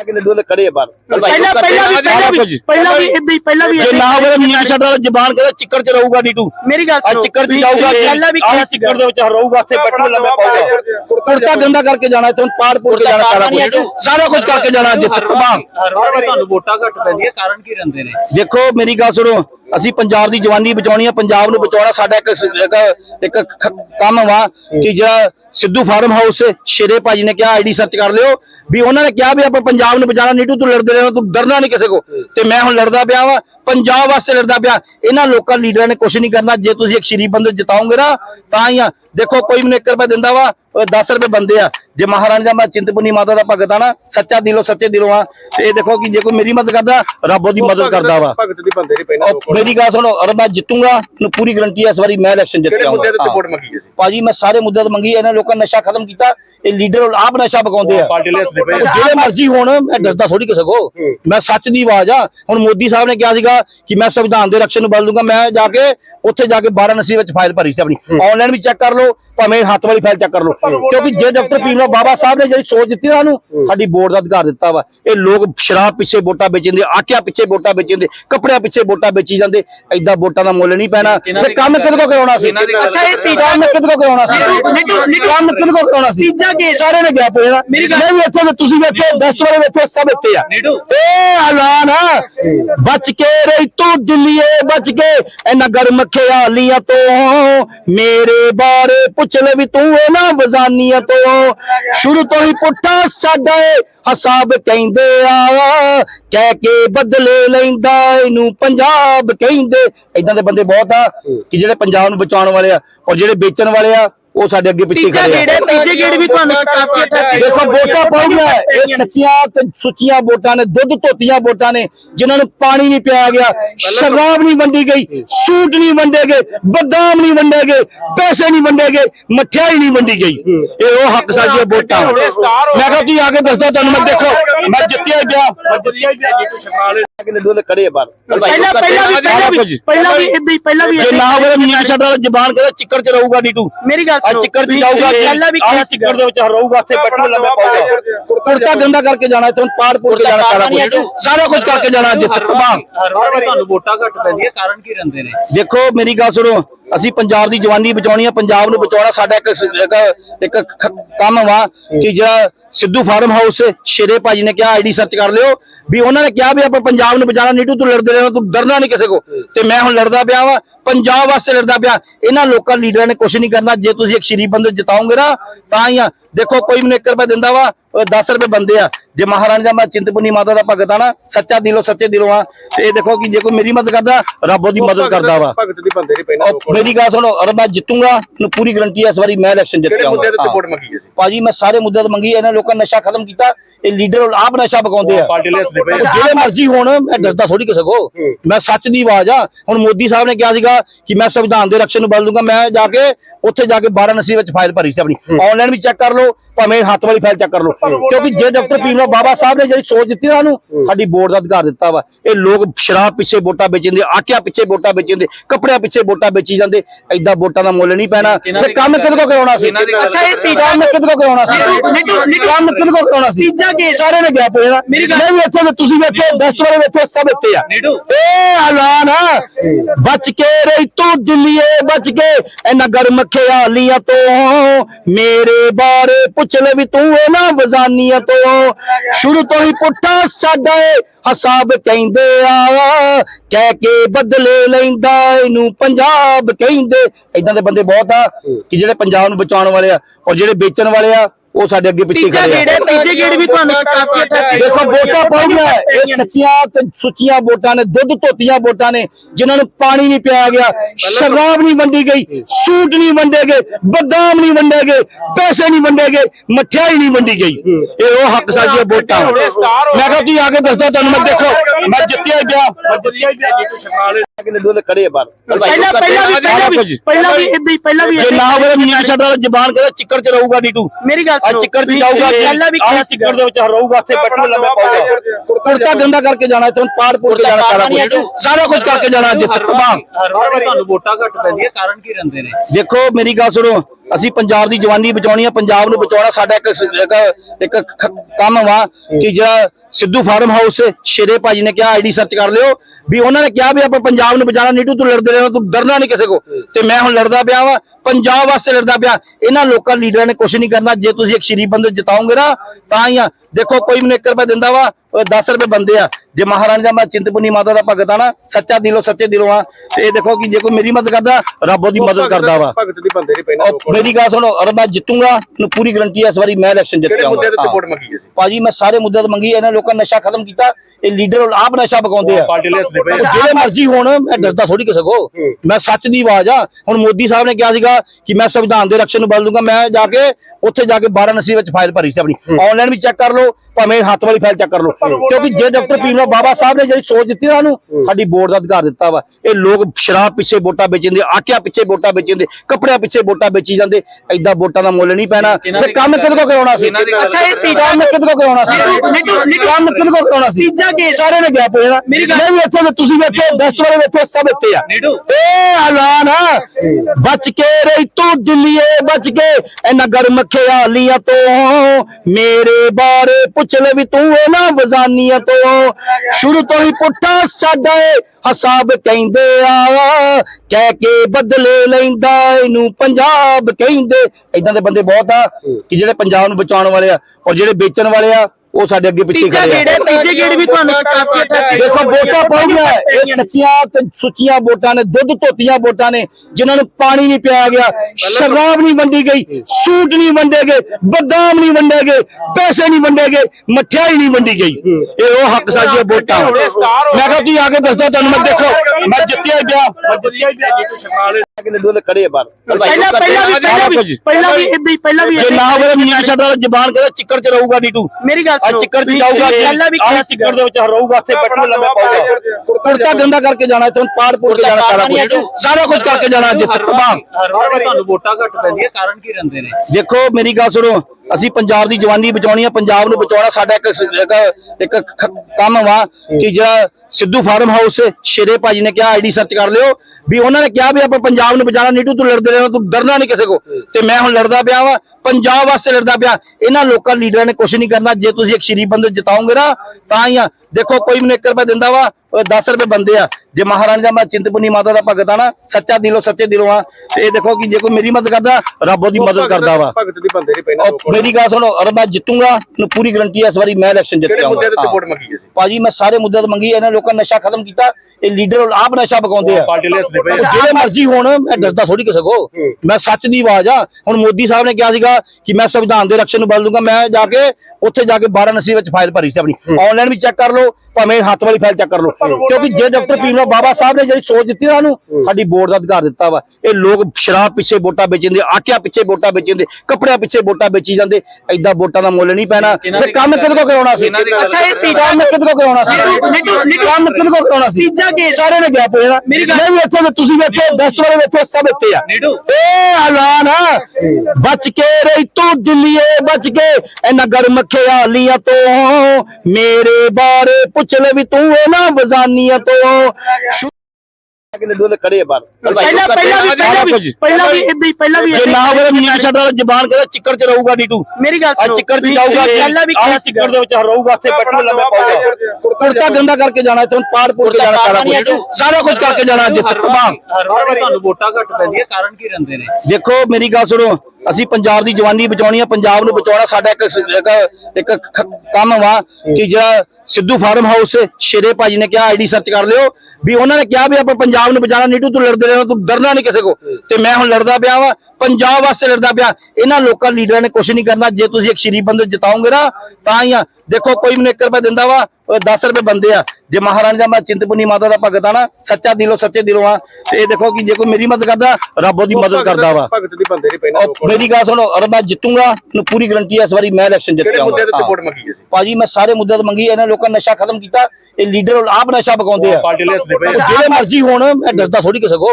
A: ਕਿ ਲੱਡੂ ਦੇ ਕੜੇ ਬਾਹਰ।
D: ਪਹਿਲਾਂ ਪਹਿਲਾਂ ਵੀ ਪਹਿਲਾਂ ਵੀ ਪਹਿਲਾਂ ਵੀ ਇਦਾਂ ਹੀ ਪਹਿਲਾਂ ਵੀ
A: ਜੇ ਨਾ ਹੋਵੇ ਮੀਆਂ ਛੱਡ ਵਾਲਾ ਜ਼ਬਾਨ ਕਹਿੰਦਾ ਚਿੱਕੜ ਚ ਰਹੂਗਾ ਨੀਟੂ?
D: ਮੇਰੀ ਗੱਲ
A: ਆ
D: ਸੁਣੋ
A: ਚਿੱਕੜ ਚ ਜਾਊਗਾ
D: ਪਹਿਲਾਂ ਵੀ
A: ਆਹ
D: ਕਿਹਾ
A: ਚਿੱਕੜ ਦੇ ਵਿੱਚ ਰਹੂਗਾ ਇੱਥੇ ਬੈਠੂ ਲੰਮੇ ਪਾਊਗਾ। ਕੁੜਤਾ ਗੰਦਾ ਕਰਕੇ ਜਾਣਾ ਇੱਥੋਂ ਪਾੜ ਪੂੜ ਕੇ ਜਾਣਾ ਸਾਰਾ ਕੁਝ ਸਾਰਾ ਕੁਝ ਕਰਕੇ ਜਾਣਾ ਅੱਜ
B: ਹਰ ਵਾਰ ਤੁਹਾਨੂੰ ਵੋਟਾਂ ਘੱਟ ਪੈਂਦੀਆਂ ਕਾਰਨ ਕੀ ਰਹਿੰਦੇ ਨੇ?
A: ਦੇਖੋ ਮੇਰੀ ਗੱਲ ਸੁਣੋ ਅਸੀਂ ਪੰਜਾਬ ਦੀ ਜਵਾਨੀ ਬਚਾਉਣੀ ਆ, ਪੰਜਾਬ ਨੂੰ ਬਚਾਉਣਾ ਸਾਡਾ ਇੱਕ ਇੱਕ- ਕੰਮ ਵਾ ਕਿ ਜਿਹੜਾ ਸਿੱਧੂ ਫਾਰਮ ਹਾਊਸ ਸ਼ੇਰੇ ਭਾਜੀ ਨੇ ਕਿਹਾ, ਆਈਡੀ ਸਰਚ ਕਰ ਲਿਓ, ਵੀ ਉਹਨਾਂ ਨੇ ਕਿਹਾ ਵੀ ਆਪਾਂ ਪੰਜਾਬ ਨੂੰ ਬਚਾਉਣਾ, ਨੀਟੂ ਤੂੰ ਲੜਦੇ ਰਹਿਣਾ, ਤੂੰ ਡਰਨਾ ਨਹੀਂ ਕਿਸੇ ਕੋ। ਤੇ ਮੈਂ ਹੁਣ ਲੜਦਾ ਪਿਆ ਵਾ, ਪੰਜਾਬ ਵਾਸਤੇ ਲੜਦਾ ਪਿਆ। ਇਹਨਾਂ ਲੋਕਾਂ, ਲੀਡਰਾਂ ਨੇ ਕੁਝ ਨਹੀਂ ਕਰਨਾ, ਜੇ ਤੁਸੀਂ ਇੱਕ ਸ਼ਰੀਫ ਬੰਦੇ ਜਿਤਾਓਗੇ ਨਾ, ਤਾਂ ਹੀ ਆ ਦੇਖੋ ਕੋਈ ਮੈਨੂੰ 1 ਰੁਪਏ ਦਿੰਦਾ ਵਾ ਉਹ 10 ਰੁਪਏ ਬੰਦੇ ਆ। ਜੇ ਮਹਾਰਾਜਾ ਮੈਂ ਚਿੰਤਪੁਰਨੀ ਮਾਤਾ ਦਾ ਭਗਤ ਆ ਨਾ ਸੱਚਾ ਦਿਲੋਂ ਸੱਚੇ ਦਿਲੋਂ ਆ। ਤੇ ਇਹ ਦੇਖੋ ਕਿ ਜੇ ਕੋਈ ਮੇਰੀ ਮਦਦ ਕਰਦਾ ਰੱਬ ਉਹਦੀ ਮਦਦ ਕਰਦਾ ਵਾ।
C: ਭਗਤ ਦੀ ਬੰਦੇ ਨਹੀਂ ਪੈਣਾ
A: ਔਰ ਮੇਰੀ ਗੱਲ ਸੁਣੋ ਅਰ ਮੈਂ ਜਿੱਤੂਗਾ ਮੈਨੂੰ ਪੂਰੀ ਗਰੰਟੀ ਹੈ ਇਸ ਵਾਰੀ ਮੈਂ ਇਲੈਕਸ਼ਨ ਜਿੱਤ ਜਾਊਂਗਾ
C: ਜੀ
A: ਭਾਜੀ ਮੈਂ ਸਾਰੇ ਮੁੱਦੇ ਤੇ ਮੰਗੀ ਇਹਨਾਂ ਲੋਕਾਂ ਨੇ ਨਸ਼ਾ ਖਤਮ ਕੀਤਾ ਇਹ ਲੀਡਰ ਆਪ ਨਸ਼ਾ ਬਕਾਉਂਦੇ ਆ।
C: ਦੇ
A: ਜਿਹੜੇ ਮਰਜ਼ੀ ਹੋਣ ਮੈਂ ਡਰਦਾ ਥੋੜੀ ਕਿਸੇ ਕੋ। ਮੈਂ ਸੱਚ ਦੀ ਆਵਾਜ਼ ਆ। ਹੁਣ ਮੋਦੀ ਸਾਹਿਬ ਨੇ ਕਿਹਾ ਸੀਗਾ ਕਿ ਮੈਂ ਸੰਵਿਧਾਨ ਦੇ ਰਕਸ਼ਣ ਨੂੰ ਬਦਲ ਦੂੰਗਾ ਮੈਂ ਜਾ ਕੇ ਉੱਥੇ ਜਾ ਕੇ 12 ਨਸੀ ਵਿੱਚ ਫਾਈਲ ਭਰੀ ਸੀ ਆਪਣੀ। ਆਨਲਾਈਨ ਵੀ ਚੈੱਕ ਕਰ ਲਓ ਭਾਵੇਂ ਹੱਥ ਵਾਲੀ ਫਾਈਲ ਚੈੱਕ ਕਰ ਲਓ। ਕਿਉਂਕਿ ਜੇ ਡਾਕਟਰ ਭੀਮ ਰਾਓ ਬਾਬਾ ਸਾਹਿਬ ਨੇ ਜਿਹੜੀ ਸੋਚ ਦਿੱਤੀ ਨਾ ਸਾਨੂੰ ਸਾਡੀ ਬੋਰਡ ਦਾ ਅਧਿਕਾਰ ਦਿੱਤਾ ਵਾ। ਇਹ ਲੋਕ ਸ਼ਰਾਬ ਪਿੱਛੇ ਵੋਟਾਂ ਵੇਚਦੇ ਆਟਿਆਂ ਪਿੱਛੇ ਵੋਟਾਂ ਵੇਚਦੇ ਕੱਪੜਿਆਂ ਪਿੱਛੇ ਵੋਟਾਂ ਵੇਚੀ ਜਾਂਦੇ। ਐਦਾਂ ਵੋਟਾਂ ਦਾ ਮੁੱਲ ਨਹੀਂ ਪੈਣਾ। ਤੇ ਕੰਮ ਕਿਹਦੇ ਕੋ ਕਰਾਉਣਾ ਸੀ?
D: ਅੱਛਾ, ਇਹ ਤੀਜਾ-
A: ਕੰਮ ਕਿਹਦੇ ਕੋ ਕਰਾਉਣਾ ਸੀ? ਕੰਮ ਕਿਹਦੇ ਕੋ ਕਰਾਉਣਾ ਸੀ?
D: ਤੀਜਾ ਕੇਸ।
A: ਸਾਰੇ ਨੇ ਗੈਪ ਹੋਇਆ ਮੈਂ ਵੀ ਇੱਥੇ ਤੇ ਤੁਸੀਂ ਵੀ ਇੱਥੇ ਦਸਤ ਵਾਲੇ ਵੀ ਇੱਥੇ ਸਭ ਇੱਥੇ ਆ। ਇਹ ਐਲਾਨ ਬਚ ਕੇ ਰਹੀ ਤੂੰ ਦਿੱਲੀਏ ਬਚ ਕੇ। ਇਹਨਾਂ ਗਰਮ ਖਿਆਲੀਆਂ ਤੋਂ ਮੇਰੇ ਬਾਰੇ ਪੁੱਛ ਲੈ ਵੀ ਤੂੰ ਇਹਨਾਂ ਵਜ਼ਾਨੀਆਂ ਤੋਂ। ਸ਼ੁਰੂ ਤੋਂ ਹੀ ਪੁੱਠਾ ਸਾਡਾ ਏ, ਹਸਾਬ ਕਹਿੰਦੇ ਆ, ਕਹਿ ਕੇ ਬਦਲੇ ਲੈਂਦਾ ਇਹਨੂੰ ਪੰਜਾਬ ਕਹਿੰਦੇ। ਇਦਾਂ ਦੇ ਬੰਦੇ ਬਹੁਤ ਆ ਕਿ ਜਿਹੜੇ ਪੰਜਾਬ ਨੂੰ ਬਚਾਉਣ ਵਾਲੇ ਆ, ਔਰ ਜਿਹੜੇ ਵੇਚਣ ਵਾਲੇ ਆ ਉਹ ਸਾਡੇ ਅੱਗੇ ਪਿੱਛੇ
D: ਤੀਜਾ
A: ਖੜੇ
D: ਗੇੜ
A: ਆ
D: ਤੀਜੇ ਗੇੜ ਵੀ ਤੁਹਾਨੂੰ ਕਾਫੀ ਅਟੈਕ
A: ਦੇਖੋ ਵੋਟਾਂ ਪਾਉਂਦੀਆਂ ਇਹ ਸੱਚੀਆਂ ਤੇ ਸੁੱਚੀਆਂ ਵੋਟਾਂ ਨੇ ਦੁੱਧ ਧੋਤੀਆਂ ਵੋਟਾਂ ਨੇ ਜਿਨ੍ਹਾਂ ਨੂੰ ਪਾਣੀ ਨਹੀਂ ਪਿਆ ਗਿਆ ਸ਼ਰਾਬ ਨਹੀਂ ਵੰਡੀ ਗਈ ਸੂਟ ਨਹੀਂ ਵੰਡੇ ਗਏ ਬਦਾਮ ਨਹੀਂ ਵੰਡੇ ਗਏ ਪੈਸੇ ਨਹੀਂ ਵੰਡੇ ਗਏ ਮਠਿਆਈ ਨਹੀਂ ਵੰਡੀ ਗਈ। ਇਹ ਉਹ ਹੱਕ ਸਾਡੀਆਂ ਵੋਟਾਂ ਮੈਂ ਕਿਹਾ ਤੁਸੀਂ ਆ ਕੇ ਦੱਸਦਾ ਤੁਹਾਨੂੰ ਮੈਂ ਦੇਖੋ ਮੈਂ ਜਿੱਤਿਆ ਗਿਆ। ਕਿ ਲੱਡੂ ਦੇ ਕੜੇ ਬਾਹਰ।
D: ਪਹਿਲਾਂ ਪਹਿਲਾਂ ਵੀ ਪਹਿਲਾਂ ਵੀ ਪਹਿਲਾਂ ਵੀ ਇਦਾਂ ਹੀ ਪਹਿਲਾਂ ਵੀ
A: ਜੇ ਨਾ ਹੋਵੇ ਮੀਆਂ ਛੱਡ ਵਾਲਾ ਜ਼ਬਾਨ ਕਹਿੰਦਾ ਚਿੱਕੜ ਚ ਰਹੂਗਾ ਨੀਟੂ।
D: ਮੇਰੀ ਗੱਲ
A: ਆ
D: ਸੁਣੋ
A: ਚਿੱਕੜ ਚ ਜਾਊਗਾ
D: ਪਹਿਲਾਂ ਵੀ
A: ਆਹ
D: ਕਿਹਾ
A: ਚਿੱਕੜ
D: ਸੀਗਾ।
A: ਦੇ ਵਿੱਚ ਰਹੂਗਾ ਉੱਥੇ ਬੈਠੂ ਲੰਮੇ ਪਾਊਗਾ ਕੁੜਤਾ ਗੰਦਾ ਕਰਕੇ ਜਾਣਾ ਇੱਥੋਂ ਪਾੜ ਪੂੜ ਕੇ ਜਾਣਾ ਸਾਰਾ ਕੁਝ ਸਾਰਾ ਕੁਝ ਕਰਕੇ ਜਾਣਾ ਜਿੱਥੇ ਤਬਾਹ।
B: ਹਰ ਵਾਰ ਤੁਹਾਨੂੰ ਵੋਟਾਂ ਘੱਟ ਪੈਂਦੀਆਂ ਕਾਰਨ ਕੀ ਰਹਿੰਦੇ ਨੇ?
A: ਦੇਖੋ ਮੇਰੀ ਗੱਲ ਸੁਣੋ ਅਸੀਂ ਪੰਜਾਬ ਦੀ ਜਵਾਨੀ ਬਚਾਉਣੀ ਆ ਪੰਜਾਬ ਨੂੰ ਬਚਾਉਣਾ ਸਾਡਾ ਇੱਕ ਕੰਮ ਵਾ ਕਿ ਜਿਹੜਾ ਸਿੱਧੂ ਫਾਰਮ ਹਾਊਸ ਸ਼ੇਰੇ ਭਾਜੀ ਨੇ ਕਿਹਾ ਆਈਡੀ ਸਰਚ ਕਰ ਲਿਓ। ਵੀ ਉਹਨਾਂ ਨੇ ਕਿਹਾ ਵੀ ਆਪਾਂ ਪੰਜਾਬ ਨੂੰ ਬਚਾਉਣਾ, ਨੀਟੂ ਤੂੰ ਲੜਦੇ ਰਹਿਣਾ, ਤੂੰ ਡਰਨਾ ਨਹੀਂ ਕਿਸੇ ਕੋ। ਤੇ ਮੈਂ ਹੁਣ ਲੜਦਾ ਪਿਆ ਵਾ ਪੰਜਾਬ ਵਾਸਤੇ ਲੜਦਾ ਪਿਆ। ਇਹਨਾਂ ਲੋਕਾਂ ਲੀਡਰਾਂ ਨੇ ਕੁਝ ਨਹੀਂ ਕਰਨਾ। ਜੇ ਤੁਸੀਂ ਇੱਕ ਸ਼ਰੀਫ ਬੰਦੇ ਜਿਤਾਓਗੇ ਨਾ ਤਾਂ ਹੀ ਆ। ਦੇਖੋ ਕੋਈ ਮੈਨੂੰ 1 ਰੁਪਏ ਦਿੰਦਾ ਵਾ ਉਹ 10 ਰੁਪਏ ਬੰਦੇ ਆ। ਜੇ ਮਹਾਰਾਜਾ ਮੈਂ ਚਿੰਤਪੁਰਨੀ ਮਾਤਾ ਦਾ ਭਗਤ ਆ ਨਾ ਸੱਚਾ ਦਿਲੋਂ ਸੱਚੇ ਦਿਲੋਂ ਆ। ਤੇ ਇਹ ਦੇਖੋ ਕਿ ਜੇ ਕੋਈ ਮੇਰੀ ਮਦਦ ਕਰਦਾ ਰੱਬ ਉਹਦੀ ਮਦਦ ਕਰਦਾ ਵਾ।
C: ਭਗਤ ਦੀ ਬੰਦੇ ਨਹੀਂ ਪੈਣਾ
A: ਔਰ ਮੇਰੀ ਗੱਲ ਸੁਣੋ ਅਰ ਮੈਂ ਜਿੱਤੂਗਾ ਮੈਨੂੰ ਪੂਰੀ ਗਰੰਟੀ ਹੈ ਇਸ ਵਾਰੀ ਮੈਂ ਇਲੈਕਸ਼ਨ ਜਿੱਤ
C: ਕਿਹੜੇ ਮੁੱਦੇ ਤੇ
A: ਜਾਊਂਗਾ ਭਾਜੀ ਮੈਂ ਸਾਰੇ ਮੁੱਦੇ ਤੇ ਮੰਗੀ ਇਹਨਾਂ ਲੋਕਾਂ ਨੇ ਨਸ਼ਾ ਖਤਮ ਕੀਤਾ। ਇਹ ਲੀਡਰ ਆਪ ਨਸ਼ਾ ਬਕਾਉਂਦੇ ਆ।
C: ਦੇ
A: ਜਿਹੜੇ ਮਰਜ਼ੀ ਹੋਣ ਮੈਂ ਡਰਦਾ ਥੋੜੀ ਕਿਸੇ ਕੋ। ਮੈਂ ਸੱਚ ਦੀ ਆਵਾਜ਼ ਆ। ਹੁਣ ਮੋਦੀ ਸਾਹਿਬ ਨੇ ਕਿਹਾ ਸੀਗਾ ਕਿ ਮੈਂ ਸੰਵਿਧਾਨ ਦੇ ਰਕਸ਼ਣ ਨੂੰ ਬਦਲ ਦੂੰਗਾ ਮੈਂ ਜਾ ਕੇ ਉੱਥੇ ਜਾ ਕੇ 12 ਨਸੀ ਵਿੱਚ ਫਾਈਲ ਭਰੀ ਸੀ ਆਪਣੀ। ਆਨਲਾਈਨ ਵੀ ਚੈੱਕ ਕਰ ਲਓ ਭਾਵੇਂ ਹੱਥ ਵਾਲੀ ਫਾਈਲ ਚੈੱਕ ਕਰ ਲਓ। ਕਿਉਂਕਿ ਜੇ ਡਾਕਟਰ ਭੀਮ ਰਾਓ ਬਾਬਾ ਸਾਹਿਬ ਨੇ ਜਿਹੜੀ ਸੋਚ ਦਿੱਤੀ ਨਾ ਸਾਨੂੰ ਸਾਡੀ ਬੋਰਡ ਦਾ ਅਧਿਕਾਰ ਦਿੱਤਾ ਵਾ। ਇਹ ਲੋਕ ਸ਼ਰਾਬ ਪਿੱਛੇ ਵੋਟਾਂ ਵੇਚਦੇ ਆਟਿਆਂ ਪਿੱਛੇ ਵੋਟਾਂ ਵੇਚਦੇ ਕੱਪੜਿਆਂ ਪਿੱਛੇ ਵੋਟਾਂ ਵੇਚੀ ਜਾਂਦੇ। ਐਦਾਂ ਵੋਟਾਂ ਦਾ ਮੁੱਲ ਨਹੀਂ ਪੈਣਾ। ਤੇ ਕੰਮ ਕਿਹਦੇ ਕੋ ਕਰਾਉਣਾ ਸੀ?
D: ਅੱਛਾ, ਇਹ ਤੀਜਾ-
A: ਕੰਮ ਕਿਹਦੇ ਕੋ ਕਰਾਉਣਾ ਸੀ? ਕੰਮ ਕਿਹਦੇ ਕੋ ਕਰਾਉਣਾ ਸੀ?
D: ਤੀਜਾ ਕੇਸ।
A: ਸਾਰੇ ਨੇ
D: ਮੇਰੀ ਗੱਲ-
A: ਮੈਂ ਵੀ ਇੱਥੇ ਤੁਸੀਂ ਵੀ ਇੱਥੇ ਦਸਤ ਵਾਲੇ ਵੀ ਇੱਥੇ ਸਭ ਇੱਥੇ ਆ। ਇਹ ਐਲਾਨ ਬਚ ਕੇ ਰਹੀ ਤੂੰ ਦਿੱਲੀਏ ਬਚ ਕੇ ਇਹਨਾਂ ਗਰਮ ਤੋਂ ਮੇਰੇ ਬਾਰੇ ਪੁੱਛ ਲੈ ਵੀ ਤੂੰ ਇਹਨਾਂ ਵਜ਼ਾਨੀਆਂ ਤੋਂ। ਸ਼ੁਰੂ ਤੋਂ ਹੀ ਪੁੱਠਾ ਸਾਡਾ ਹਸਾਬ ਕਹਿੰਦੇ ਆ, ਕਹਿ ਕੇ ਬਦਲੇ ਲੈਂਦਾ ਇਹਨੂੰ ਪੰਜਾਬ ਕਹਿੰਦੇ। ਇਦਾਂ ਦੇ ਬੰਦੇ ਬਹੁਤ ਆ ਕਿ ਜਿਹੜੇ ਪੰਜਾਬ ਨੂੰ ਬਚਾਉਣ ਵਾਲੇ ਆ, ਔਰ ਜਿਹੜੇ ਵੇਚਣ ਵਾਲੇ ਆ ਉਹ ਸਾਡੇ ਅੱਗੇ ਪਿੱਛੇ
D: ਤੀਜਾ
A: ਖੜੇ
D: ਗੇੜ
A: ਆ
D: ਹੈ ਤੀਜੇ ਗੇੜ ਵੀ ਤੁਹਾਨੂੰ ਕਾਫੀ ਅਟੈਕ
A: ਦੇਖੋ ਵੋਟਾਂ ਪਾਉਂਦੀਆਂ ਇਹ ਸੱਚੀਆਂ ਤੇ ਸੁੱਚੀਆਂ ਵੋਟਾਂ ਨੇ ਦੁੱਧ ਧੋਤੀਆਂ ਵੋਟਾਂ ਨੇ ਜਿਨ੍ਹਾਂ ਨੂੰ ਪਾਣੀ ਨਹੀਂ ਪਿਆ ਗਿਆ ਸ਼ਰਾਬ ਨਹੀਂ ਵੰਡੀ ਗਈ ਸੂਟ ਨਹੀਂ ਵੰਡੇ ਗਏ ਬਦਾਮ ਨਹੀਂ ਵੰਡੇ ਗਏ ਪੈਸੇ ਨਹੀਂ ਵੰਡੇ ਗਏ ਮਠਿਆਈ ਨਹੀਂ ਵੰਡੀ ਗਈ। ਇਹ ਉਹ ਹੱਕ ਸਾਡੀਆਂ ਵੋਟਾਂ। ਮੈਂ ਕਿਹਾ ਤੁਸੀਂ ਆ ਕੇ ਦੱਸਦਾ ਤੁਹਾਨੂੰ ਮੈਂ ਦੇਖੋ ਮੈਂ ਜਿੱਤਿਆ ਗਿਆ। ਕਿ ਲੱਡੂ ਦੇ ਕੜੇ ਬਾਹਰ।
D: ਪਹਿਲਾਂ ਪਹਿਲਾਂ ਵੀ ਪਹਿਲਾਂ ਵੀ ਪਹਿਲਾਂ ਵੀ ਇਦਾਂ ਹੀ ਪਹਿਲਾਂ ਵੀ
A: ਜੇ ਨਾ ਹੋਵੇ ਮੀਆਂ ਵਾਲਾ ਜ਼ਬਾਨ ਕਹਿੰਦਾ ਚਿੱਕੜ ਚ ਰਹੂਗਾ ਨੀਟੂ
D: ਮੇਰੀ ਗੱਲ
A: ਆ
D: ਸੁਣੋ
A: ਚਿੱਕੜ ਚ ਜਾਊਗਾ
D: ਪਹਿਲਾਂ ਵੀ ਕਿਹਾ ਸੀਗਾ
A: ਦੇ ਵਿੱਚ ਰਹੂਗਾ ਉੱਥੇ ਬੈਠੂ ਲੰਮੇ ਪਾਊਗਾ ਕੁੜਤਾ ਗੰਦਾ ਕਰਕੇ ਜਾਣਾ ਇੱਥੋਂ ਪਾੜ ਪੂੜ ਕੇ ਜਾਣਾ ਸਾਰਾ ਕੁਝ ਸਾਰਾ ਕੁਝ ਕਰਕੇ ਜਾਣਾ
B: ਹਰ ਵਾਰ ਤੁਹਾਨੂੰ ਵੋਟਾਂ ਘੱਟ ਪੈਂਦੀਆਂ ਕਾਰਨ ਕੀ ਰਹਿੰਦੇ ਨੇ?
A: ਦੇਖੋ ਮੇਰੀ ਗੱਲ ਸੁਣੋ ਅਸੀਂ ਪੰਜਾਬ ਦੀ ਜਵਾਨੀ ਬਚਾਉਣੀ ਆ ਪੰਜਾਬ ਨੂੰ ਬਚਾਉਣਾ ਸਾਡਾ ਇੱਕ ਇੱਕ- ਕੰਮ ਵਾ ਕਿ ਜਿਹੜਾ ਸਿੱਧੂ ਫਾਰਮ ਹਾਊਸ ਸ਼ੇਰੇ ਭਾਜੀ ਨੇ ਕਿਹਾ ਆਈਡੀ ਸਰਚ ਕਰ ਲਿਓ। ਵੀ ਉਹਨਾਂ ਨੇ ਕਿਹਾ ਵੀ ਆਪਾਂ ਪੰਜਾਬ ਨੂੰ ਬਚਾਉਣਾ ਨੀਟੂ ਤੂੰ ਲੜਦੇ ਰਹਿਣਾ ਤੂੰ ਡਰਨਾ ਨਹੀਂ ਕਿਸੇ ਕੋ ਤੇ ਮੈਂ ਹੁਣ ਲੜਦਾ ਪਿਆ ਵਾ ਪੰਜਾਬ ਵਾਸਤੇ ਲੜਦਾ ਪਿਆ। ਇਹਨਾਂ ਲੋਕਾਂ ਲੀਡਰਾਂ ਨੇ ਕੁਝ ਨਹੀਂ ਕਰਨਾ ਜੇ ਤੁਸੀਂ ਇੱਕ ਸ਼ਰੀਫ ਬੰਦੇ ਜਿਤਾਓਗੇ ਨਾ ਤਾਂ ਹੀ ਆ। ਦੇਖੋ ਕੋਈ ਮੈਨੂੰ 1 ਰੁਪਏ ਦਿੰਦਾ ਵਾ ਉਹ 10 ਰੁਪਏ ਬੰਦੇ ਆ। ਜੇ ਮਹਾਰਾਜਾ ਮੈਂ ਚਿੰਤਪੁਰਨੀ ਮਾਤਾ ਦਾ ਭਗਤ ਆ ਨਾ ਸੱਚਾ ਦਿਲੋਂ ਸੱਚੇ ਦਿਲੋਂ ਆ। ਤੇ ਇਹ ਦੇਖੋ ਕਿ ਜੇ ਕੋਈ ਮੇਰੀ ਮਦਦ ਕਰਦਾ ਰੱਬ ਉਹਦੀ ਮਦਦ ਕਰਦਾ ਵਾ।
C: ਭਗਤ ਦੀ ਬੰਦੇ ਨਹੀਂ ਪੈਣਾ
A: ਮੇਰੀ ਗੱਲ ਸੁਣੋ ਅਰ ਮੈਂ ਜਿੱਤੂਗਾ ਮੈਨੂੰ ਪੂਰੀ ਗਰੰਟੀ ਹੈ ਇਸ ਵਾਰੀ ਮੈਂ ਇਲੈਕਸ਼ਨ ਜਿੱਤ
C: ਜੀ?
A: ਭਾਜੀ ਮੈਂ ਸਾਰੇ ਮੁੱਦੇ ਤੇ ਮੰਗੀ ਇਹਨਾਂ ਲੋਕਾਂ ਨੇ ਨਸ਼ਾ ਖਤਮ ਕੀਤਾ ਇਹ ਲੀਡਰ ਆਪ ਨਸ਼ਾ ਬਕਾਉਂਦੇ ਆ। ਜਿਹੜੇ ਮਰਜ਼ੀ ਹੋਣ ਮੈਂ ਡਰਦਾ ਥੋੜੀ ਕਿਸੇ ਕੋ। ਮੈਂ ਸੱਚ ਦੀ ਆਵਾਜ਼ ਆ। ਹੁਣ ਮੋਦੀ ਸਾਹਿਬ ਨੇ ਕਿਹਾ ਸੀਗਾ ਕਿ ਮੈਂ ਸੰਵਿਧਾਨ ਦੇ ਰਕਸ਼ਣ ਨੂੰ ਬਦਲ ਦੂੰਗਾ। ਮੈਂ ਜਾ ਕੇ ਉੱਥੇ ਜਾ ਕੇ 12 ਨਸੀ ਵਿੱਚ ਫਾਈਲ ਭਰੀ ਸੀ ਆਪਣੀ। ਆਨਲਾਈਨ ਵੀ ਚੈੱਕ ਕਰ ਲਓ ਭਾਵੇਂ ਹੱਥ ਵਾਲੀ ਫਾਈਲ ਚੈੱਕ ਕਰ ਲਓ। ਕਿਉਂਕਿ ਜੇ ਡਾਕਟਰ ਭੀਮ ਰਾਓ ਬਾਬਾ ਸਾਹਿਬ ਨੇ ਜਿਹੜੀ ਸੋਚ ਦਿੱਤੀ ਨਾ ਨੂੰ ਸਾਡੀ ਬੋਰਡ ਦਾ ਅਧਿਕਾਰ ਦਿੱਤਾ ਵਾ। ਇਹ ਲੋਕ ਸ਼ਰਾਬ ਪਿੱਛੇ ਵੋਟਾਂ ਵੇਚਦੇ ਆਟਿਆਂ ਪਿੱਛੇ ਵੋਟਾਂ ਵੇਚਦੇ ਕੱਪੜਿਆਂ ਪਿੱਛੇ ਵੋਟਾਂ ਵੇਚੀ ਜਾਂਦੇ। ਐਦਾਂ ਵੋਟਾਂ ਦਾ ਮੁੱਲ ਨਹੀਂ ਪੈਣਾ। ਤੇ ਕੰਮ ਕਿਹਦੇ ਕੋ ਕਰਾਉਣਾ ਸੀ?
D: ਅੱਛਾ ਇਹ ਤੀਜਾ
A: ਕੰਮ ਕਿਹਦੇ ਕੋ ਕਰਾਉਣਾ ਸੀ? ਕੰਮ ਕਿਹਦੇ ਕੋ ਕਰਾਉਣਾ ਸੀ?
D: ਤੀਜਾ ਕੇਸ
A: ਸਾਰੇ ਨੇ ਗਿਆ ਪਏ ਨਾ ਮੈਂ ਵੀ ਇੱਥੇ ਤੇ ਤੁਸੀਂ ਵੀ ਇੱਥੇ ਬੈਸਟ ਵਾਲੇ ਵੀ ਇੱਥੇ ਸਭ ਇੱਥੇ ਆ। ਇਹ ਐਲਾਨ ਆ। ਬਚ ਕੇ ਰਹੀ ਤੂੰ ਦਿੱਲੀਏ ਬਚ ਕੇ ਇਹਨਾਂ ਗਰਮ ਖਿਆਲੀਆਂ ਤੋਂ। ਮੇਰੇ ਬਾਰੇ ਪੁੱਛ ਲੈ ਵੀ ਤੂੰ ਇਹਨਾਂ ਵਜ਼ਾਨੀਆਂ ਤੋਂ। ਸ਼ੁਰੂ ਤੋਂ ਹੀ ਪੁੱਠਾ ਸਾਡਾ ਏ ਹਸਾਬ ਕਹਿੰਦੇ ਆ। ਕਹਿ ਕੇ ਬਦਲੇ ਲੈਂਦਾ ਇਹਨੂੰ ਪੰਜਾਬ ਕਹਿੰਦੇ। ਇਦਾਂ ਦੇ ਬੰਦੇ ਬਹੁਤ ਆ ਕਿ ਜਿਹੜੇ ਪੰਜਾਬ ਨੂੰ ਬਚਾਉਣ ਵਾਲੇ ਆ ਔਰ ਜਿਹੜੇ ਵੇਚਣ ਵਾਲੇ ਆ ਉਹ ਸਾਡੇ ਅੱਗੇ ਪਿੱਛੇ
D: ਤੀਜਾ
A: ਖੜੇ
D: ਗੇੜ
A: ਆ
D: ਹੈ ਤੀਜੇ ਗੇੜ ਵੀ ਤੁਹਾਨੂੰ ਕਾਫੀ ਅਟੈਕ
A: ਦੇਖੋ ਵੋਟਾਂ ਪਾਉਂਦੀਆਂ ਇਹ ਸੱਚੀਆਂ ਤੇ ਸੁੱਚੀਆਂ ਵੋਟਾਂ ਨੇ ਦੁੱਧ ਧੋਤੀਆਂ ਵੋਟਾਂ ਨੇ ਜਿਨ੍ਹਾਂ ਨੂੰ ਪਾਣੀ ਨਹੀਂ ਪਿਆਇਆ ਗਿਆ ਸ਼ਰਾਬ ਨਹੀਂ ਵੰਡੀ ਗਈ ਸੂਟ ਨਹੀਂ ਵੰਡੇ ਗਏ ਬਦਾਮ ਨਹੀਂ ਵੰਡੇ ਗਏ ਪੈਸੇ ਨਹੀਂ ਵੰਡੇ ਗਏ ਮਠਿਆਈ ਨਹੀਂ ਵੰਡੀ ਗਈ। ਇਹ ਉਹ ਹੱਕ ਸਾਡੀਆਂ ਵੋਟਾਂ। ਮੈਂ ਕਿਹਾ ਤੁਸੀਂ ਆ ਕੇ ਦੱਸਦਾ ਤੁਹਾਨੂੰ ਮੈਂ ਦੇਖੋ ਮੈਂ ਜਿੱਤਿਆ ਗਿਆ। ਕਿ ਲੱਡੂ ਦੇ ਆ ਬਾਹਰ।
D: ਪਹਿਲਾਂ ਪਹਿਲਾਂ ਵੀ ਪਹਿਲਾਂ ਵੀ ਪਹਿਲਾਂ ਵੀ ਇਦਾਂ ਹੀ ਪਹਿਲਾਂ ਵੀ
A: ਜੇ ਨਾ ਹੋਵੇ ਮੀਆਂ ਸਾਡਾ ਜ਼ਬਾਨ ਕਹਿੰਦਾ ਚਿੱਕੜ ਚ ਰਹੂਗਾ ਨੀਟੂ
D: ਮੇਰੀ ਗੱਲ
A: ਆ
D: ਸੁਣੋ
A: ਚਿੱਕੜ ਚ ਜਾਊਗਾ ਆਹ ਚਿੱਕੜ ਦੇ ਵਿੱਚ ਰਹੂਗਾ ਉੱਥੇ ਬੈਠੂ ਲੰਮੇ ਪਾਊਗਾ। ਕੁੜਤਾ ਗੰਦਾ ਕਰਕੇ ਜਾਣਾ ਇੱਥੋਂ ਪਾੜ ਪੂੜ ਕੇ ਜਾਣਾ ਸਾਰਾ ਕੁਝ ਸਾਰਾ ਕੁਝ ਕਰਕੇ ਜਾਣਾ ਜਿੱਥੇ ਤਬਾਹ
B: ਤੁਹਾਨੂੰ ਵੋਟਾਂ ਘੱਟ ਪੈਂਦੀਆਂ ਕਾਰਨ ਕੀ ਰਹਿੰਦੇ ਨੇ?
A: ਦੇਖੋ ਮੇਰੀ ਗੱਲ ਸੁਣੋ ਅਸੀਂ ਪੰਜਾਬ ਦੀ ਜਵਾਨੀ ਬਚਾਉਣੀ ਆ, ਪੰਜਾਬ ਨੂੰ ਬਚਾਉਣਾ ਸਾਡਾ ਇੱਕ ਇੱਕ- ਕੰਮ ਵਾ ਕਿ ਜਿਹੜਾ ਸਿੱਧੂ ਫਾਰਮ ਹਾਊਸ ਸ਼ੇਰੇ ਭਾਜੀ ਨੇ ਕਿਹਾ, ਆਈਡੀ ਸਰਚ ਕਰ ਲਿਓ, ਵੀ ਉਹਨਾਂ ਨੇ ਕਿਹਾ ਵੀ ਆਪਾਂ ਪੰਜਾਬ ਨੂੰ ਬਚਾਉਣਾ, ਨੀਟੂ ਤੂੰ ਲੜਦੇ ਰਹਿਣਾ, ਤੂੰ ਡਰਨਾ ਨਹੀਂ ਕਿਸੇ ਕੋ। ਤੇ ਮੈਂ ਹੁਣ ਲੜਦਾ ਪਿਆ ਵਾ, ਪੰਜਾਬ ਵਾਸਤੇ ਲੜਦਾ ਪਿਆ। ਇਹਨਾਂ ਲੋਕਾਂ ਲੀਡਰਾਂ ਨੇ ਕੁਝ ਨਹੀਂ ਕਰਨਾ, ਜੇ ਤੁਸੀਂ ਇੱਕ ਸ਼ਰੀਫ ਬੰਦੇ ਜਿਤਾਓਗੇ ਨਾ, ਤਾਂ ਹੀ ਆ ਦੇਖੋ ਕੋਈ ਮੈਨੂੰ 1 ਰੁਪਏ ਦਿੰਦਾ ਵਾ ਉਹ 10 ਰੁਪਏ ਬੰਦੇ ਆ। ਜੇ ਮਹਾਰਾਣੀ ਦਾ ਮੈਂ ਚਿੰਤਪੁਰਨੀ ਮਾਤਾ ਦਾ ਭਗਤ ਆ ਨਾ ਸੱਚਾ ਦਿਲੋਂ ਸੱਚੇ ਦਿਲੋਂ ਆ ਤੇ ਇਹ ਦੇਖੋ ਕਿ ਜੇ ਕੋਈ ਮੇਰੀ ਮਦਦ ਕਰਦਾ ਰੱਬ ਉਹਦੀ ਮਦਦ ਕਰਦਾ ਵਾ।
C: ਭਗਤ ਦੀ ਬੰਦੇ ਨਹੀਂ ਪੈਣਾ
A: ਉਹ ਮੇਰੀ ਗੱਲ ਸੁਣੋ ਅਰ ਮੈਂ ਜਿੱਤੂਗਾ ਮੈਨੂੰ ਪੂਰੀ ਗਰੰਟੀ ਹੈ ਇਸ ਵਾਰੀ ਮੈਂ ਇਲੈਕਸ਼ਨ ਜਿੱਤ ਆਉਂਗਾ ਭਾਜੀ ਮੈਂ ਸਾਰੇ ਮੁੱਦੇ ਤੇ ਮੰਗੀ ਇਹਨਾਂ ਲੋਕਾਂ ਨੇ ਨਸ਼ਾ ਖਤਮ ਕੀਤਾ ਇਹ ਲੀਡਰ ਆਪ ਨਸ਼ਾ ਬਕਾਉਂਦੇ ਆ। ਜਿਹੜੇ ਮਰਜ਼ੀ ਹੋਣ ਮੈਂ ਡਰਦਾ ਥੋੜੀ ਕਿਸੇ ਕੋ। ਮੈਂ ਸੱਚ ਦੀ ਆਵਾਜ਼ ਆ। ਹੁਣ ਮੋਦੀ ਸਾਹਿਬ ਨੇ ਕਿਹਾ ਸੀਗਾ ਕਿ ਮੈਂ ਸੰਵਿਧਾਨ ਦੇ ਰਕਸ਼ਣ ਨੂੰ ਬਦਲ ਦੂੰਗਾ ਮੈਂ ਜਾ ਕੇ ਉੱਥੇ ਜਾ ਕੇ 12 ਨਸੀ ਵਿੱਚ ਫਾਈਲ ਭਰੀ ਸੀ ਆਪਣੀ। ਆਨਲਾਈਨ ਵੀ ਚੈੱਕ ਕਰ ਲਓ ਭਾਵੇਂ ਹੱਥ ਵਾਲੀ ਫਾਈਲ ਚੈੱਕ ਕਰ ਲਓ। ਕਿਉਂਕਿ ਜੇ ਡਾਕਟਰ ਭੀਮ ਰਾਓ ਬਾਬਾ ਸਾਹਿਬ ਨੇ ਜਿਹੜੀ ਸੋਚ ਦਿੱਤੀ ਨਾ ਨੂੰ ਸਾਡੀ ਬੋਰਡ ਦਾ ਅਧਿਕਾਰ ਦਿੱਤਾ ਵਾ। ਇਹ ਲੋਕ ਸ਼ਰਾਬ ਪਿੱਛੇ ਵੋਟਾਂ ਵੇਚਦੇ ਆਟਿਆਂ ਪਿੱਛੇ ਵੋਟਾਂ ਵੇਚਦੇ ਕੱਪੜਿਆਂ ਪਿੱਛੇ ਵੋਟਾਂ ਵੇਚੀ ਜਾਂਦੇ। ਐਦਾਂ ਵੋਟਾਂ ਦਾ ਮੁੱਲ ਨਹੀਂ ਪੈਣਾ। ਤੇ ਕੰਮ ਕਿਹਦੇ ਕੋ ਕਰਾਉਣਾ ਸੀ?
D: ਅੱਛਾ ਇਹ ਤੀਜਾ
A: ਕਿਹਦੇ ਕੋ ਕਰਾਉਣਾ ਸੀ? ਕੰਮ ਕਿਹਦੇ ਕੋ ਕਰਾਉਣਾ ਸੀ?
D: ਤੀਜਾ ਕੇਸ
A: ਸਾਰੇ ਨੇ ਗਿਆ
D: ਗੱਲ-
A: ਮੈਂ ਵੀ ਇੱਥੇ ਤੁਸੀਂ ਵੀ ਇੱਥੇ ਬੈਸਟ ਵਾਲੇ ਵੀ ਇੱਥੇ ਸਭ ਇੱਥੇ ਆ। ਇਹ ਐਲਾਨ ਬਚ ਕੇ ਰਹੀ ਤੂੰ ਦਿੱਲੀਏ ਬਚ ਕੇ। ਇਹਨਾਂ ਗਰਮ ਖਿਆਲੀਆਂ ਤੋਂ ਮੇਰੇ ਬਾਰੇ ਪੁੱਛ ਲੈ ਵੀ ਤੂੰ ਇਹਨਾਂ ਵਜ਼ਾਨੀਆਂ ਤੋਂ ਸ਼ੁ- ਕਿ ਲੱਡੂ ਦੇ ਖੜੇ ਆ ਬਾਹਰ।
D: ਪਹਿਲਾਂ ਪਹਿਲਾਂ ਵੀ ਪਹਿਲਾਂ ਵੀ ਪਹਿਲਾਂ ਵੀ ਇਦਾਂ ਹੀ ਪਹਿਲਾਂ ਵੀ
A: ਜੇ ਨਾ ਹੋਵੇ ਮੀਆਂ ਸਾਡਾ ਜ਼ਬਾਨ ਕਹਿੰਦਾ ਚਿੱਕੜ ਚ ਰਹੂਗਾ ਨੀਟੂ
D: ਮੇਰੀ ਗੱਲ
A: ਆ
D: ਸੁਣੋ।
A: ਚਿੱਕੜ ਚ ਜਾਊਗਾ
D: ਪਹਿਲਾਂ ਵੀ
A: ਆਹ
D: ਕਿਹਾ
A: ਚਿੱਕੜ ਦੇ ਵਿੱਚ ਰਹੂਗਾ ਉੱਥੇ ਬੈਠੂ ਲੰਮੇ ਪਾਊਗਾ ਕੁੜਤਾ ਗੰਦਾ ਕਰਕੇ ਜਾਣਾ ਇੱਥੋਂ ਪਾੜ ਪੂੜ ਕੇ ਜਾਣਾ ਸਾਰਾ ਕੁਝ ਸਾਰਾ ਕੁਝ ਕਰਕੇ ਜਾਣਾ ਜਿੱਥੇ ਤਬਾਹ।
B: ਹਰ ਵਾਰ ਤੁਹਾਨੂੰ ਵੋਟਾਂ ਘੱਟ ਪੈਂਦੀਆਂ ਕਾਰਨ ਕੀ ਰਹਿੰਦੇ ਨੇ?
A: ਦੇਖੋ ਮੇਰੀ ਗੱਲ ਸੁਣੋ ਅਸੀਂ ਪੰਜਾਬ ਦੀ ਜਵਾਨੀ ਬਚਾਉਣੀ ਆ ਪੰਜਾਬ ਨੂੰ ਬਚਾਉਣਾ ਸਾਡਾ ਇੱਕ ਇੱਕ- ਕੰਮ ਵਾ ਕਿ ਜਿਹੜਾ ਸਿੱਧੂ ਫਾਰਮ ਹਾਊਸ ਸ਼ੇਰੇ ਭਾਜੀ ਨੇ ਕਿਹਾ ਆਈਡੀ ਸਰਚ ਕਰ ਲਿਓ। ਵੀ ਉਹਨਾਂ ਨੇ ਕਿਹਾ ਵੀ ਆਪਾਂ ਪੰਜਾਬ ਨੂੰ ਬਚਾਉਣਾ, ਨੀਟੂ ਤੂੰ ਲੜਦੇ ਰਹਿਣਾ, ਤੂੰ ਡਰਨਾ ਨਹੀਂ ਕਿਸੇ ਕੋ। ਤੇ ਮੈਂ ਹੁਣ ਲੜਦਾ ਪਿਆ ਵਾ, ਪੰਜਾਬ ਵਾਸਤੇ ਲੜਦਾ ਪਿਆ। ਇਹਨਾਂ ਲੋਕਾਂ, ਲੀਡਰਾਂ ਨੇ ਕੁਝ ਨਹੀਂ ਕਰਨਾ। ਜੇ ਤੁਸੀਂ ਇੱਕ ਸ਼ਰੀਫ ਬੰਦੇ ਜਿਤਾਓਗੇ ਨਾ, ਤਾਂ ਹੀ ਆ ਦੇਖੋ ਕੋਈ ਮੈਨੂੰ 1 ਰੁਪਏ ਦਿੰਦਾ ਵਾ ਉਹ 10 ਰੁਪਏ ਬੰਦੇ ਆ। ਜੇ ਮਹਾਰਾਣੀ ਦਾ ਮੈਂ ਚਿੰਤਪੁਰਨੀ ਮਾਤਾ ਦਾ ਭਗਤ ਆ ਨਾ ਸੱਚਾ ਦਿਲੋਂ ਸੱਚੇ ਦਿਲੋਂ ਆ। ਤੇ ਇਹ ਦੇਖੋ ਕਿ ਜੇ ਕੋਈ ਮੇਰੀ ਮਦਦ ਕਰਦਾ ਰੱਬ ਉਹਦੀ ਮਦਦ ਕਰਦਾ ਵਾ।
C: ਭਗਤ ਦੀ ਬੰਦੇ ਨਹੀਂ ਪੈਣਾ
A: ਉਹ ਮੇਰੀ ਗੱਲ ਸੁਣੋ ਅਰ ਮੈਂ ਜਿੱਤੂਗਾ ਮੈਨੂੰ ਪੂਰੀ ਗਰੰਟੀ ਹੈ ਇਸ ਵਾਰੀ ਮੈਂ ਇਲੈਕਸ਼ਨ ਜਿੱਤ
C: ਮੁੱਦੇ ਤੇ
A: ਆਉਂਗਾ
C: ਮੰਗੀ ਹੈ
A: ਭਾਜੀ ਮੈਂ ਸਾਰੇ ਮੁੱਦੇ ਤੇ ਮੰਗੀ ਇਹਨਾਂ ਲੋਕਾਂ ਨੇ ਨਸ਼ਾ ਖਤਮ ਕੀਤਾ ਇਹ ਲੀਡਰ ਆਪ ਨਸ਼ਾ ਬਕਾਉਂਦੇ ਆ। ਜਿਹੜੇ ਮਰਜ਼ੀ ਹੋਣ ਮੈਂ ਡਰਦਾ ਥੋੜੀ ਕਿਸੇ ਕੋ।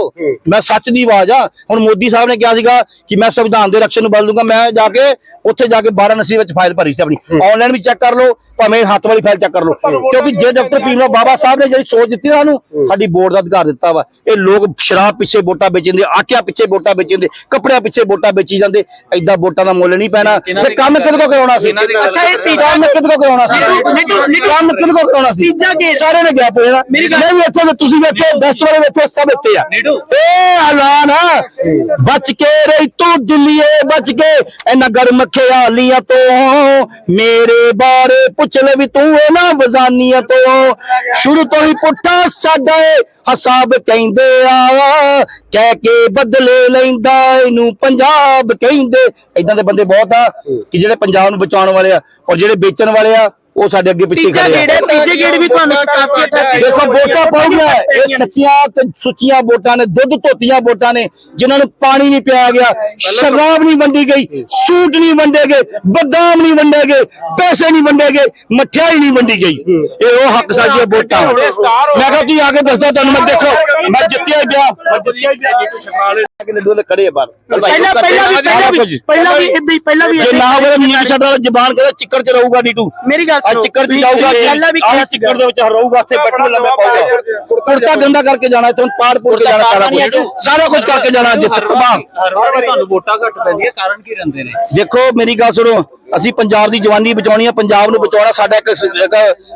A: ਮੈਂ ਸੱਚ ਦੀ ਆਵਾਜ਼ ਆ। ਹੁਣ ਮੋਦੀ ਸਾਹਿਬ ਨੇ ਕਿਹਾ ਸੀਗਾ ਕਿ ਮੈਂ ਸੰਵਿਧਾਨ ਦੇ ਰਕਸ਼ਣ ਨੂੰ ਬਦਲ ਦੂੰਗਾ ਮੈਂ ਜਾ ਕੇ ਉੱਥੇ ਜਾ ਕੇ 12 ਨਸੀ ਵਿੱਚ ਫਾਈਲ ਭਰੀ ਸੀ ਆਪਣੀ। ਆਨਲਾਈਨ ਵੀ ਚੈੱਕ ਕਰ ਲਓ। ਭਾਵੇਂ ਹੱਥ ਵਾਲੀ ਫਾਈਲ ਚੈੱਕ ਕਰ ਲਓ। ਕਿਉਂਕਿ ਜੇ ਡਾਕਟਰ ਰਾਓ ਬਾਬਾ ਸਾਹਿਬ ਨੇ ਜਿਹੜੀ ਸੋਚ ਦਿੱਤੀ ਨਾ ਨੂੰ ਸਾਡੀ ਬੋਰਡ ਦਾ ਅਧਿਕਾਰ ਦਿੱਤਾ ਵਾ। ਇਹ ਲੋਕ ਸ਼ਰਾਬ ਪਿੱਛੇ ਵੋਟਾਂ ਵੇਚਦੇ ਆਟਿਆਂ ਪਿੱਛੇ ਵੋਟਾਂ ਵੇਚਦੇ ਕੱਪੜਿਆਂ ਪਿੱਛੇ ਵੋਟਾਂ ਵੇਚੀ ਜਾਂਦੇ ਐਦਾਂ ਵੋਟਾਂ ਦਾ ਮੁੱਲ ਨਹੀਂ ਪੈਣਾ। ਤੇ ਕੰਮ ਕਿਹਦੇ ਕੋ ਕਰਾਉਣਾ ਸੀ?
D: ਅੱਛਾ ਇਹ ਤੀਜਾ
A: ਕੰਮ ਕਿਹਦੇ ਕੋ ਕਰਾਉਣਾ ਸੀ? ਕੰਮ ਕਿਹਦੇ ਕੋ ਕਰਾਉਣਾ ਸੀ?
D: ਤੀਜਾ ਕੇਸ
A: ਸਾਰੇ ਨੇ ਗਿਆ ਪਏ ਨਾ
D: ਮੇਰੀ ਗੱਲ-
A: ਮੈਂ ਵੀ ਇੱਥੇ ਤੁਸੀਂ ਵੀ ਇੱਥੇ ਬੈਸਟ ਵਾਲੇ ਵੀ ਇੱਥੇ ਸਭ ਇੱਥੇ ਆ। ਇਹ ਐਲਾਨ ਆ। ਬਚ ਕੇ ਰਹੀ ਤੂੰ ਦਿੱਲੀਏ ਬਚ ਕੇ। ਇਹਨਾਂ ਗਰਮ ਖਿਆਲੀਆਂ ਤੋਂ ਮੇਰੇ ਬਾਰੇ ਪੁੱਛ ਲੈ ਵੀ ਤੂੰ ਇਹਨਾਂ ਵਜ਼ਾਨੀਆਂ ਤੋਂ ਸ਼ੁਰੂ ਤੋਂ ਹੀ ਪੁੱਠਾ ਸਾਡਾ ਏ। ਹਸਾਬ ਕਹਿੰਦੇ ਆ, ਕਹਿ ਕੇ ਬਦਲੇ ਲੈਂਦਾ ਇਹਨੂੰ ਪੰਜਾਬ ਕਹਿੰਦੇ। ਇਦਾਂ ਦੇ ਬੰਦੇ ਬਹੁਤ ਆ ਕਿ ਜਿਹੜੇ ਪੰਜਾਬ ਨੂੰ ਬਚਾਉਣ ਵਾਲੇ ਆ ਔਰ ਜਿਹੜੇ ਵੇਚਣ ਵਾਲੇ ਆ ਉਹ ਸਾਡੇ ਅੱਗੇ ਪਿੱਛੇ
D: ਤੀਜਾ
A: ਖੜੇ ਆ।
D: ਗੇੜ ਹੈ ਤੀਜੇ ਗੇੜ ਵੀ ਤੁਹਾਨੂੰ ਕਾਫੀ ਅਟੈਕ
A: ਦੇਖੋ ਵੋਟਾਂ ਪਾਉਂਦੀਆਂ ਇਹ ਸੱਚੀਆਂ ਤੇ ਸੁੱਚੀਆਂ ਵੋਟਾਂ ਨੇ ਦੁੱਧ ਧੋਤੀਆਂ ਵੋਟਾਂ ਨੇ ਜਿਨ੍ਹਾਂ ਨੂੰ ਪਾਣੀ ਨਹੀਂ ਪਿਆ ਗਿਆ ਸ਼ਰਾਬ ਨਹੀਂ ਵੰਡੀ ਗਈ ਸੂਟ ਨਹੀਂ ਵੰਡੇ ਗਏ ਬਦਾਮ ਨਹੀਂ ਵੰਡੇ ਗਏ ਪੈਸੇ ਨਹੀਂ ਵੰਡੇ ਗਏ ਮਠਿਆਈ ਨਹੀਂ ਵੰਡੀ ਗਈ। ਇਹ ਉਹ ਹੱਕ ਸਾਡੀਆਂ ਵੋਟਾਂ ਮੈਂ ਕਿਹਾ ਤੁਸੀਂ ਆ ਕੇ ਦੱਸਦਾ ਤੁਹਾਨੂੰ ਮੈਂ ਦੇਖੋ ਮੈਂ ਜਿੱਤਿਆ ਗਿਆ। ਕਿ ਲੱਡੂ ਖੜੇ ਆ ਬਾਹਰ।
D: ਪਹਿਲਾਂ ਪਹਿਲਾਂ ਵੀ ਪਹਿਲਾਂ ਵੀ ਪਹਿਲਾਂ ਵੀ ਇਦਾਂ ਹੀ ਪਹਿਲਾਂ ਵੀ
A: ਜੇ ਨਾ ਹੋਵੇ ਮੀਰ ਸਾਡਾ ਜ਼ਬਾਨ ਕਹਿੰਦਾ ਚਿੱਕੜ ਚ ਰਹੂਗਾ ਨੀਟੂ
D: ਮੇਰੀ ਗੱਲ ਸੁਣੋ
A: ਚਿੱਕੜ ਚ ਜਾਊਗਾ
D: ਪਹਿਲਾਂ ਵੀ
A: ਆ
D: ਕਿਹਾ
A: ਚਿੱਕੜ ਦੇ ਵਿੱਚ ਰਹੂਗਾ ਉੱਥੇ ਬੈਠੂ ਲੰਮੇ ਪਾਊਗਾ ਕੁੜਤਾ ਗੰਦਾ ਕਰਕੇ ਜਾਣਾ ਇੱਥੋਂ ਪਾੜ ਪੂੜ ਕੇ ਜਾਣਾ ਸਾਰਾ ਕੁਝ ਸਾਰਾ ਕੁਝ ਕਰਕੇ ਜਾਣਾ ਅੱਜ ਤਮਾਮ
B: ਹਰ ਵਾਰ ਤੁਹਾਨੂੰ ਵੋਟਾਂ ਘੱਟ ਪੈਂਦੀਆਂ ਕਾਰਨ ਕੀ ਰਹਿੰਦੇ ਨੇ?
A: ਦੇਖੋ ਮੇਰੀ ਗੱਲ ਸੁਣੋ ਅਸੀਂ ਪੰਜਾਬ ਦੀ ਜਵਾਨੀ ਬਚਾਉਣੀ ਆ ਪੰਜਾਬ ਨੂੰ ਬਚਾਉਣਾ ਸਾਡਾ ਇੱਕ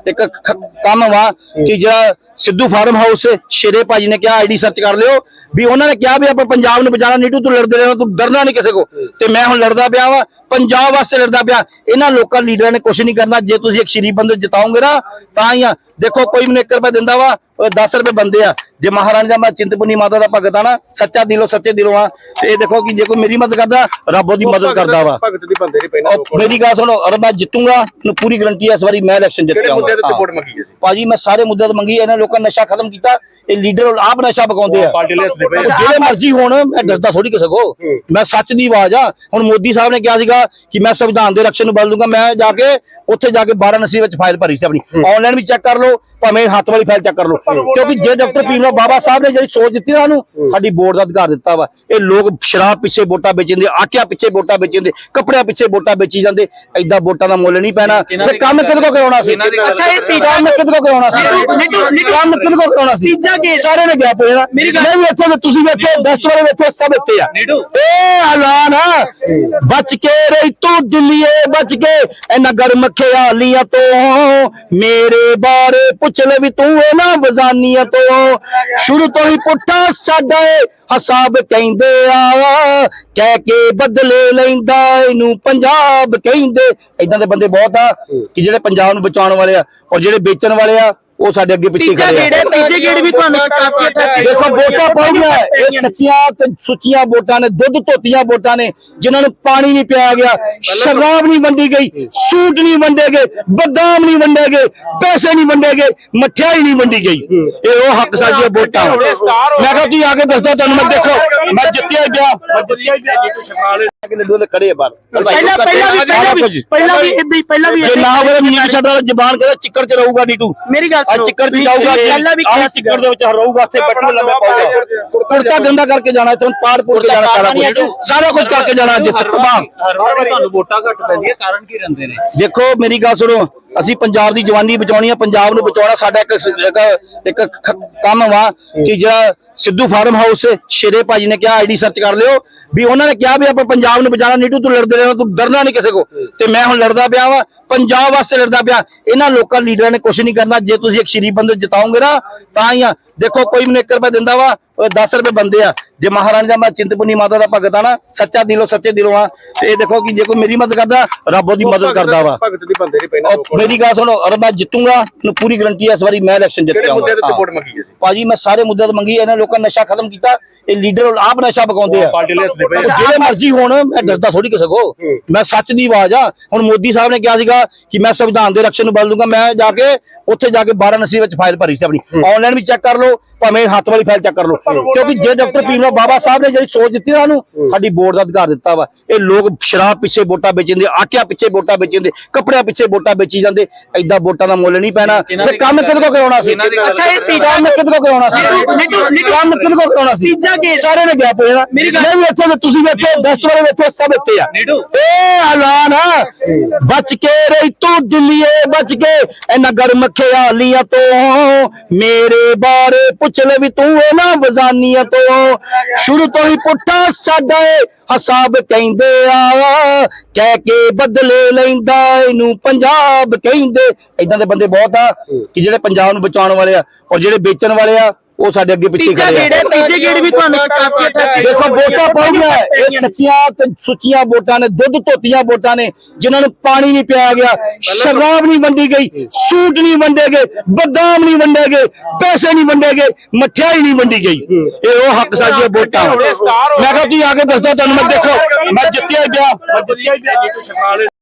A: ਇੱਕ- ਕੰਮ ਵਾ ਕਿ ਜਿਹੜਾ ਸਿੱਧੂ ਫਾਰਮ ਹਾਊਸ ਸ਼ੇਰੇ ਭਾਜੀ ਨੇ ਕਿਹਾ ਆਈਡੀ ਸਰਚ ਕਰ ਲਿਓ। ਵੀ ਉਹਨਾਂ ਨੇ ਕਿਹਾ ਵੀ ਆਪਾਂ ਪੰਜਾਬ ਨੂੰ ਬਚਾਉਣਾ ਨੀਟੂ ਤੂੰ ਲੜਦੇ ਰਹਿਣਾ ਤੂੰ ਡਰਨਾ ਨਹੀਂ ਕਿਸੇ ਕੋ। ਤੇ ਮੈਂ ਹੁਣ ਲੜਦਾ ਪਿਆ ਵਾ ਪੰਜਾਬ ਵਾਸਤੇ ਲੜਦਾ ਪਿਆ। ਇਹਨਾਂ ਲੋਕਾਂ ਲੀਡਰਾਂ ਨੇ ਕੁਝ ਨਹੀਂ ਕਰਨਾ ਜੇ ਤੁਸੀਂ ਇੱਕ ਸ਼ਰੀਫ ਬੰਦੇ ਜਿਤਾਓਗੇ ਨਾ ਤਾਂ ਹੀ ਆ। ਦੇਖੋ ਕੋਈ ਮੈਨੂੰ 1 ਰੁਪਏ ਦਿੰਦਾ ਵਾ ਉਹ 10 ਰੁਪਏ ਬੰਦੇ ਆ। ਜੇ ਮਹਾਰਾਣੀ ਦਾ ਮੈਂ ਚਿੰਤਪੁਰਨੀ ਮਾਤਾ ਦਾ ਭਗਤ ਆ ਨਾ ਸੱਚਾ ਦਿਲੋਂ ਸੱਚੇ ਦਿਲੋਂ ਆ। ਤੇ ਇਹ ਦੇਖੋ ਕਿ ਜੇ ਕੋਈ ਮੇਰੀ ਮਦਦ ਕਰਦਾ ਰੱਬ ਉਹਦੀ ਮਦਦ ਕਰਦਾ ਵਾ।
C: ਭਗਤ ਦੀ ਬੰਦੇ ਨਹੀਂ ਪੈਣਾ
A: ਔਰ ਮੇਰੀ ਗੱਲ ਸੁਣੋ ਅਰ ਮੈਂ ਜਿੱਤੂਗਾ ਪੂਰੀ ਗਰੰਟੀ ਹੈ ਇਸ ਵਾਰੀ ਮੈਂ ਇਲੈਕਸ਼ਨ ਜਿੱਤ ਆਉਂਗਾ ਭਾਜੀ ਮੈਂ ਸਾਰੇ ਮੁੱਦੇ ਤੇ ਮੰਗੀ ਇਹਨਾਂ ਲੋਕਾਂ ਨੇ ਨਸ਼ਾ ਖਤਮ ਕੀਤਾ ਇਹ ਲੀਡਰ ਆਪ ਨਸ਼ਾ ਪਕਾਉਂਦੇ ਆ। ਜਿਹੜੇ ਮਰਜ਼ੀ ਹੋਣ ਮੈਂ ਡਰਦਾ ਥੋੜੀ ਕਿਸੇ ਕੋ। ਮੈਂ ਸੱਚ ਦੀ ਆਵਾਜ਼ ਆ। ਹੁਣ ਮੋਦੀ ਸਾਹਿਬ ਨੇ ਕਿਹਾ ਸੀਗਾ ਕਿ ਮੈਂ ਸੰਵਿਧਾਨ ਦੇ ਰਕਸ਼ਣ ਨੂੰ ਬਦਲ ਦੂੰਗਾ ਮੈਂ ਜਾ ਕੇ ਉੱਥੇ ਜਾ ਕੇ 12 ਨਸੀ ਵਿੱਚ ਫਾਈਲ ਭਰੀ ਸੀ ਆਪਣੀ। ਆਨਲਾਈਨ ਵੀ ਚੈੱਕ ਕਰ ਲਓ ਭਾਵੇਂ ਹੱਥ ਵਾਲੀ ਫਾਈਲ ਚੈੱਕ ਕਰ ਲਓ। ਕਿਉਂਕਿ ਜੇ ਡਾਕਟਰ ਭੀਮ ਬਾਬਾ ਸਾਹਿਬ ਨੇ ਜਿਹੜੀ ਸੋਚ ਦਿੱਤੀ ਨਾ ਸਾਨੂੰ ਸਾਡੀ ਬੋਰਡ ਦਾ ਅਧਿਕਾਰ ਦਿੱਤਾ ਵਾ। ਇਹ ਲੋਕ ਸ਼ਰਾਬ ਪਿੱਛੇ ਵੋਟਾਂ ਵੇਚਦੇ ਆਟਿਆਂ ਪਿੱਛੇ ਵੋਟਾਂ ਵੇਚਦੇ ਕੱਪੜਿਆਂ ਪਿੱਛੇ ਵੋਟਾਂ ਵੇਚੀ ਜਾਂਦੇ ਐਦਾਂ ਵੋਟਾਂ ਦਾ ਮੁੱਲ ਨਹੀਂ ਪੈਣਾ। ਤੇ ਕੰਮ ਕਿਹਦੇ ਕੋ ਕਰਾਉਣਾ ਸੀ?
D: ਅੱਛਾ, ਇਹ ਤੀਜਾ-
A: ਕੰਮ ਕਿਹਦੇ ਕੋ ਕਰਾਉਣਾ ਸੀ?
D: ਨਿੱਟੂ- ਨਿੱਟੂ- ਨਿੱਟੂ-
A: ਕੰਮ ਕਿਹਦੇ ਕੋ ਕਰਾਉਣਾ ਸੀ?
D: ਤੀਜਾ ਗੇੜ।
A: ਸਾਰੇ ਨੇ ਗਿਆ ਪਏ ਨਾ ਮੈਂ ਵੀ ਇੱਥੇ ਤੁਸੀਂ ਵੀ ਇੱਥੇ ਦਸਤ ਵਾਲੇ ਵੀ ਇੱਥੇ ਸਭ ਇੱਥੇ ਆ। ਇਹ ਐਲਾਨ ਆ। ਬਚ ਕੇ ਰਹੀ ਤੂੰ ਦਿੱਲੀਏ ਬਚ ਕੇ। ਇਹਨਾਂ ਗਰਮ ਖਿਆਲੀਆਂ ਤੋਂ ਮੇਰੇ ਬਾਰੇ ਪੁੱਛ ਲੈ ਵੀ ਤੂੰ ਇਹਨਾਂ ਵਜ਼ਾਨੀਆਂ ਤੋਂ। ਸ਼ੁਰੂ ਤੋਂ ਹੀ ਪੁੱਠਾ ਸਾਡਾ ਏ ਹਸਾਬ ਕਹਿੰਦੇ ਆ। ਕਹਿ ਕੇ ਬਦਲੇ ਲੈਂਦਾ ਇਹਨੂੰ ਪੰਜਾਬ ਕਹਿੰਦੇ। ਇਦਾਂ ਦੇ ਬੰਦੇ ਬਹੁਤ ਆ ਕਿ ਜਿਹੜੇ ਪੰਜਾਬ ਨੂੰ ਬਚਾਉਣ ਵਾਲੇ ਆ ਔਰ ਜਿਹੜੇ ਵੇਚਣ ਵਾਲੇ ਆ ਉਹ ਸਾਡੇ ਅੱਗੇ ਪਿੱਛੇ
D: ਤੀਜਾ
A: ਖੜੇ
D: ਗੇੜ
A: ਆ
D: ਤੀਜੇ ਗੇੜ ਵੀ ਤੁਹਾਨੂੰ ਕਾਫੀ ਅਟੈਕ
A: ਦੇਖੋ ਵੋਟਾਂ ਪਾਉਂਦੀਆਂ ਇਹ ਸੱਚੀਆਂ ਤੇ ਸੁੱਚੀਆਂ ਵੋਟਾਂ ਨੇ ਦੁੱਧ ਧੋਤੀਆਂ ਵੋਟਾਂ ਨੇ ਜਿਨ੍ਹਾਂ ਨੂੰ ਪਾਣੀ ਨਹੀਂ ਪਿਆ ਗਿਆ ਸ਼ਰਾਬ ਨਹੀਂ ਵੰਡੀ ਗਈ ਸੂਟ ਨਹੀਂ ਵੰਡੇ ਗਏ ਬਦਾਮ ਨਹੀਂ ਵੰਡੇ ਗਏ ਪੈਸੇ ਨਹੀਂ ਵੰਡੇ ਗਏ ਮਠਿਆਈ ਨਹੀਂ ਵੰਡੀ ਗਈ। ਇਹ ਉਹ ਹੱਕ ਸਾਡੀਆਂ ਵੋਟਾਂ ਮੈਂ ਕਿਹਾ ਤੁਸੀਂ ਆ ਕੇ ਦੱਸਦਾ ਤੁਹਾਨੂੰ ਮੈਂ ਦੇਖੋ ਮੈਂ ਜਿੱਤਿਆ ਗਿਆ। ਕਿ ਲੱਡੂ ਵਾਲੇ ਖੜੇ ਆ ਬਾਹਰ।
D: ਪਹਿਲਾਂ ਪਹਿਲਾਂ ਵੀ ਪਹਿਲਾਂ ਵੀ ਪਹਿਲਾਂ ਵੀ ਇਦਾਂ ਹੀ ਪਹਿਲਾਂ ਵੀ
A: ਜੇ ਨਾ ਹੋਵੇ ਮੀਰ ਸਾਡਾ ਜ਼ਬਾਨ ਕਹਿੰਦਾ ਚਿੱਕੜ ਚ ਰਹੂਗਾ ਨੀਟੂ।
D: ਮੇਰੀ ਗੱਲ ਸੁਣੋ
A: ਚਿੱਕੜ ਚ ਜਾਊਗਾ
D: ਪਹਿਲਾਂ ਵੀ ਕਿਹਾ
A: ਚਿੱਕੜ
D: ਸੀਗਾ।
A: ਦੇ ਵਿੱਚ ਰਹੂਗਾ ਉੱਥੇ ਬੈਠੂ ਲੰਮੇ ਪਾਊਗਾ ਕੁੜਤਾ ਗੰਦਾ ਕਰਕੇ ਜਾਣਾ ਇੱਥੋਂ ਪਾੜ ਪੂੜ ਕੇ ਜਾਣਾ ਸਾਰਾ ਕੁਝ ਸਾਰਾ ਕੁਝ ਕਰਕੇ ਜਾਣਾ ਅੱਜ ਤਮਾਮ
B: ਹਰ ਵਾਰ ਤੁਹਾਨੂੰ ਵੋਟਾਂ ਘੱਟ ਪੈਂਦੀਆਂ ਕਾਰਨ ਕੀ ਰਹਿੰਦੇ ਨੇ?
A: ਦੇਖੋ ਮੇਰੀ ਗੱਲ ਸੁਣੋ। ਅਸੀਂ ਪੰਜਾਬ ਦੀ ਜਵਾਨੀ ਬਚਾਉਣੀ ਆ, ਪੰਜਾਬ ਨੂੰ ਬਚਾਉਣਾ ਸਾਡਾ ਇੱਕ ਇੱਕ- ਕੰਮ ਵਾ ਕਿ ਜਿਹੜਾ ਸਿੱਧੂ ਫਾਰਮ ਹਾਊਸ ਸ਼ੇਰੇ ਭਾਜੀ ਨੇ ਕਿਹਾ, ਆਈਡੀ ਸਰਚ ਕਰ ਲਿਓ, ਵੀ ਉਹਨਾਂ ਨੇ ਕਿਹਾ ਵੀ ਆਪਾਂ ਪੰਜਾਬ ਨੂੰ ਬਚਾਉਣਾ, ਨੀਟੂ ਤੂੰ ਲੜਦੇ ਰਹਿਣਾ, ਤੂੰ ਡਰਨਾ ਨਹੀਂ ਕਿਸੇ ਕੋ। ਤੇ ਮੈਂ ਹੁਣ ਲੜਦਾ ਪਿਆ ਵਾ, ਪੰਜਾਬ ਵਾਸਤੇ ਲੜਦਾ ਪਿਆ। ਇਹਨਾਂ ਲੋਕਾਂ, ਲੀਡਰਾਂ ਨੇ ਕੁਝ ਨਹੀਂ ਕਰਨਾ, ਜੇ ਤੁਸੀਂ ਇੱਕ ਸ਼ਰੀਫ ਬੰਦੇ ਜਿਤਾਓਗੇ ਨਾ, ਤਾਂ ਹੀ ਆ ਦੇਖੋ ਕੋਈ ਮੈਨੂੰ 1 ਰੁਪਏ ਦਿੰਦਾ ਵਾ ਉਹ 10 ਰੁਪਏ ਬੰਦੇ ਆ। ਜੇ ਮਹਾਰਾਣੀ ਦਾ ਮੈਂ ਚਿੰਤਪੁਰਨੀ ਮਾਤਾ ਦਾ ਭਗਤ ਆ ਨਾ ਸੱਚਾ ਦਿਲੋਂ ਸੱਚੇ ਦਿਲੋਂ ਆ। ਤੇ ਇਹ ਦੇਖੋ ਕਿ ਜੇ ਕੋਈ ਮੇਰੀ ਮਦਦ ਕਰਦਾ ਰੱਬ ਉਹਦੀ ਮਦਦ ਕਰਦਾ ਵਾ।
C: ਭਗਤ ਦੀ ਬੰਦੇ ਨਹੀਂ ਪੈਣਾ
A: ਔਰ ਮੇਰੀ ਗੱਲ ਸੁਣੋ ਅਰ ਮੈਂ ਜਿੱਤੂਗਾ ਮੈਨੂੰ ਪੂਰੀ ਗਰੰਟੀ ਹੈ ਇਸ ਵਾਰੀ ਮੈਂ ਇਲੈਕਸ਼ਨ ਜਿੱਤ
C: ਕਿਹੜੇ ਮੁੱਦੇ ਤੇ
A: ਆਉਂਗਾ
C: ਵੋਟ ਮੰਗੀ ਹੈ ਜੀ?
A: ਭਾਜੀ ਮੈਂ ਸਾਰੇ ਮੁੱਦੇ ਤੇ ਮੰਗੀ ਇਹਨਾਂ ਲੋਕਾਂ ਨੇ ਨਸ਼ਾ ਖਤਮ ਕੀਤਾ ਇਹ ਲੀਡਰ ਆਪ ਨਸ਼ਾ ਪਕਾਉਂਦੇ ਆ। ਜਿਹੜੇ ਮਰਜ਼ੀ ਹੋਣ ਮੈਂ ਡਰਦਾ ਥੋੜੀ ਕਿਸੇ ਕੋ। ਮੈਂ ਸੱਚ ਦੀ ਆਵਾਜ਼ ਆ। ਹੁਣ ਮੋਦੀ ਸਾਹਿਬ ਨੇ ਕਿਹਾ ਸੀਗਾ ਕਿ ਮੈਂ ਸੰਵਿਧਾਨ ਦੇ ਰਕਸ਼ਣ ਨੂੰ ਬਦਲ ਦੂੰਗਾ। ਮੈਂ ਜਾ ਕੇ ਉੱਥੇ ਜਾ ਕੇ 12 ਨਸੀ ਵਿੱਚ ਫਾਈਲ ਭਰੀ ਸੀ ਆਪਣੀ। ਆਨਲਾਈਨ ਵੀ ਚੈੱਕ ਕਰ ਲਓ। ਭਾਵੇਂ ਹੱਥ ਵਾਲੀ ਫਾਈਲ ਚੈੱਕ ਕਰ ਲਓ ਕਿਉਂਕਿ ਜੇ ਡਾਕਟਰ ਭੀਮ ਬਾਬਾ ਸਾਹਿਬ ਨੇ ਜਿਹੜੀ ਸੋਚ ਦਿੱਤੀ ਸਾਨੂੰ ਸਾਡੀ ਬੋਰਡ ਦਾ ਅਧਿਕਾਰ ਦਿੱਤਾ ਵਾ ਇਹ ਲੋਕ ਸ਼ਰਾਬ ਪਿੱਛੇ ਵੋਟਾਂ ਵੇਚਦੇ ਆਟਿਆਂ ਪਿੱਛੇ ਵੋਟਾਂ ਵੇਚਦੇ ਕੱਪੜਿਆਂ ਪਿੱਛੇ ਵੋਟਾਂ ਵੇਚੀ ਜਾਂਦੇ ਐਦਾਂ ਵੋਟਾਂ ਦਾ ਮੁੱਲ ਨਹੀਂ ਪੈਣਾ ਤੇ ਕੰਮ ਕਿਹਦੇ ਕੋ ਕਰਾਉਣਾ ਸੀ
D: ਅੱਛਾ, ਇਹ ਤੀਜਾ-
A: ਕੰਮ ਕਿਹਦੇ ਕੋ ਕਰਾਉਣਾ ਸੀ ਕੰਮ ਕਿਹਦੇ ਕੋ ਕਰਾਉਣਾ ਸੀ
D: ਤੀਜਾ ਗੇੜ।
A: ਸਾਰੇ ਨੇ ਗਿਆ ਪਏ ਨਾ ਮੈਂ ਵੀ ਇੱਥੇ ਵੀ ਤੁਸੀਂ ਵੀ ਇੱਥੇ ਦਸਤ ਵਾਲੇ ਇੱਥੇ ਸਭ ਇੱਥੇ ਆ। ਇਹ ਐਲਾਨ ਬਚ ਕੇ ਰਹੀ ਤੂੰ ਦਿੱਲੀਏ ਬਚ ਕੇ ਇਹਨਾਂ ਗਰਮ ਖਿਆਲੀਆਂ ਤੋਂ ਮੇਰੇ ਬਾਰੇ ਪੁੱਛ ਲੈ ਵੀ ਤੂੰ ਇਹਨਾਂ ਵਜ਼ਾਨੀਆਂ ਤੋਂ। ਸ਼ੁਰੂ ਤੋਂ ਹੀ ਪੁੱਠਾ ਸਾਡਾ ਏ, ਹਸਾਬ ਕਹਿੰਦੇ ਆ, ਕਹਿ ਕੇ ਬਦਲੇ ਲੈਂਦਾ ਇਹਨੂੰ ਪੰਜਾਬ ਕਹਿੰਦੇ। ਇਦਾਂ ਦੇ ਬੰਦੇ ਬਹੁਤ ਆ, ਕਿ ਜਿਹੜੇ ਪੰਜਾਬ ਨੂੰ ਬਚਾਉਣ ਵਾਲੇ ਆ, ਔਰ ਜਿਹੜੇ ਵੇਚਣ ਵਾਲੇ ਆ ਉਹ ਸਾਡੇ ਅੱਗੇ ਪਿੱਛੇ
D: ਤੀਜਾ
A: ਖੜੇ
D: ਗੇੜ ਹੈ
A: ਆ
D: ਤੀਜੇ ਗੇੜ ਵੀ ਤੁਹਾਨੂੰ ਕਾਫੀ ਅਟੈਕ
A: ਦੇਖੋ ਵੋਟਾਂ ਪਾਉਂਦੀਆਂ ਇਹ ਸੱਚੀਆਂ ਤੇ ਸੁੱਚੀਆਂ ਵੋਟਾਂ ਨੇ ਦੁੱਧ ਧੋਤੀਆਂ ਵੋਟਾਂ ਨੇ ਜਿਨ੍ਹਾਂ ਨੂੰ ਪਾਣੀ ਨਹੀਂ ਪਿਆ ਗਿਆ ਸ਼ਰਾਬ ਨਹੀਂ ਵੰਡੀ ਗਈ ਸੂਟ ਨਹੀਂ ਵੰਡੇ ਗਏ ਬਦਾਮ ਨਹੀਂ ਵੰਡੇ ਗਏ ਪੈਸੇ ਨਹੀਂ ਵੰਡੇ ਗਏ ਮਠਿਆਈ ਨਹੀਂ ਵੰਡੀ ਗਈ। ਇਹ ਉਹ ਹੱਕ ਸਾਡੀਆਂ ਵੋਟਾਂ ਮੈਂ ਕਿਹਾ ਤੁਸੀਂ ਆ ਕੇ ਦੱਸਦਾ ਤੁਹਾਨੂੰ ਮੈਂ ਦੇਖੋ ਮੈਂ ਜਿੱਤਿਆ ਗਿਆ।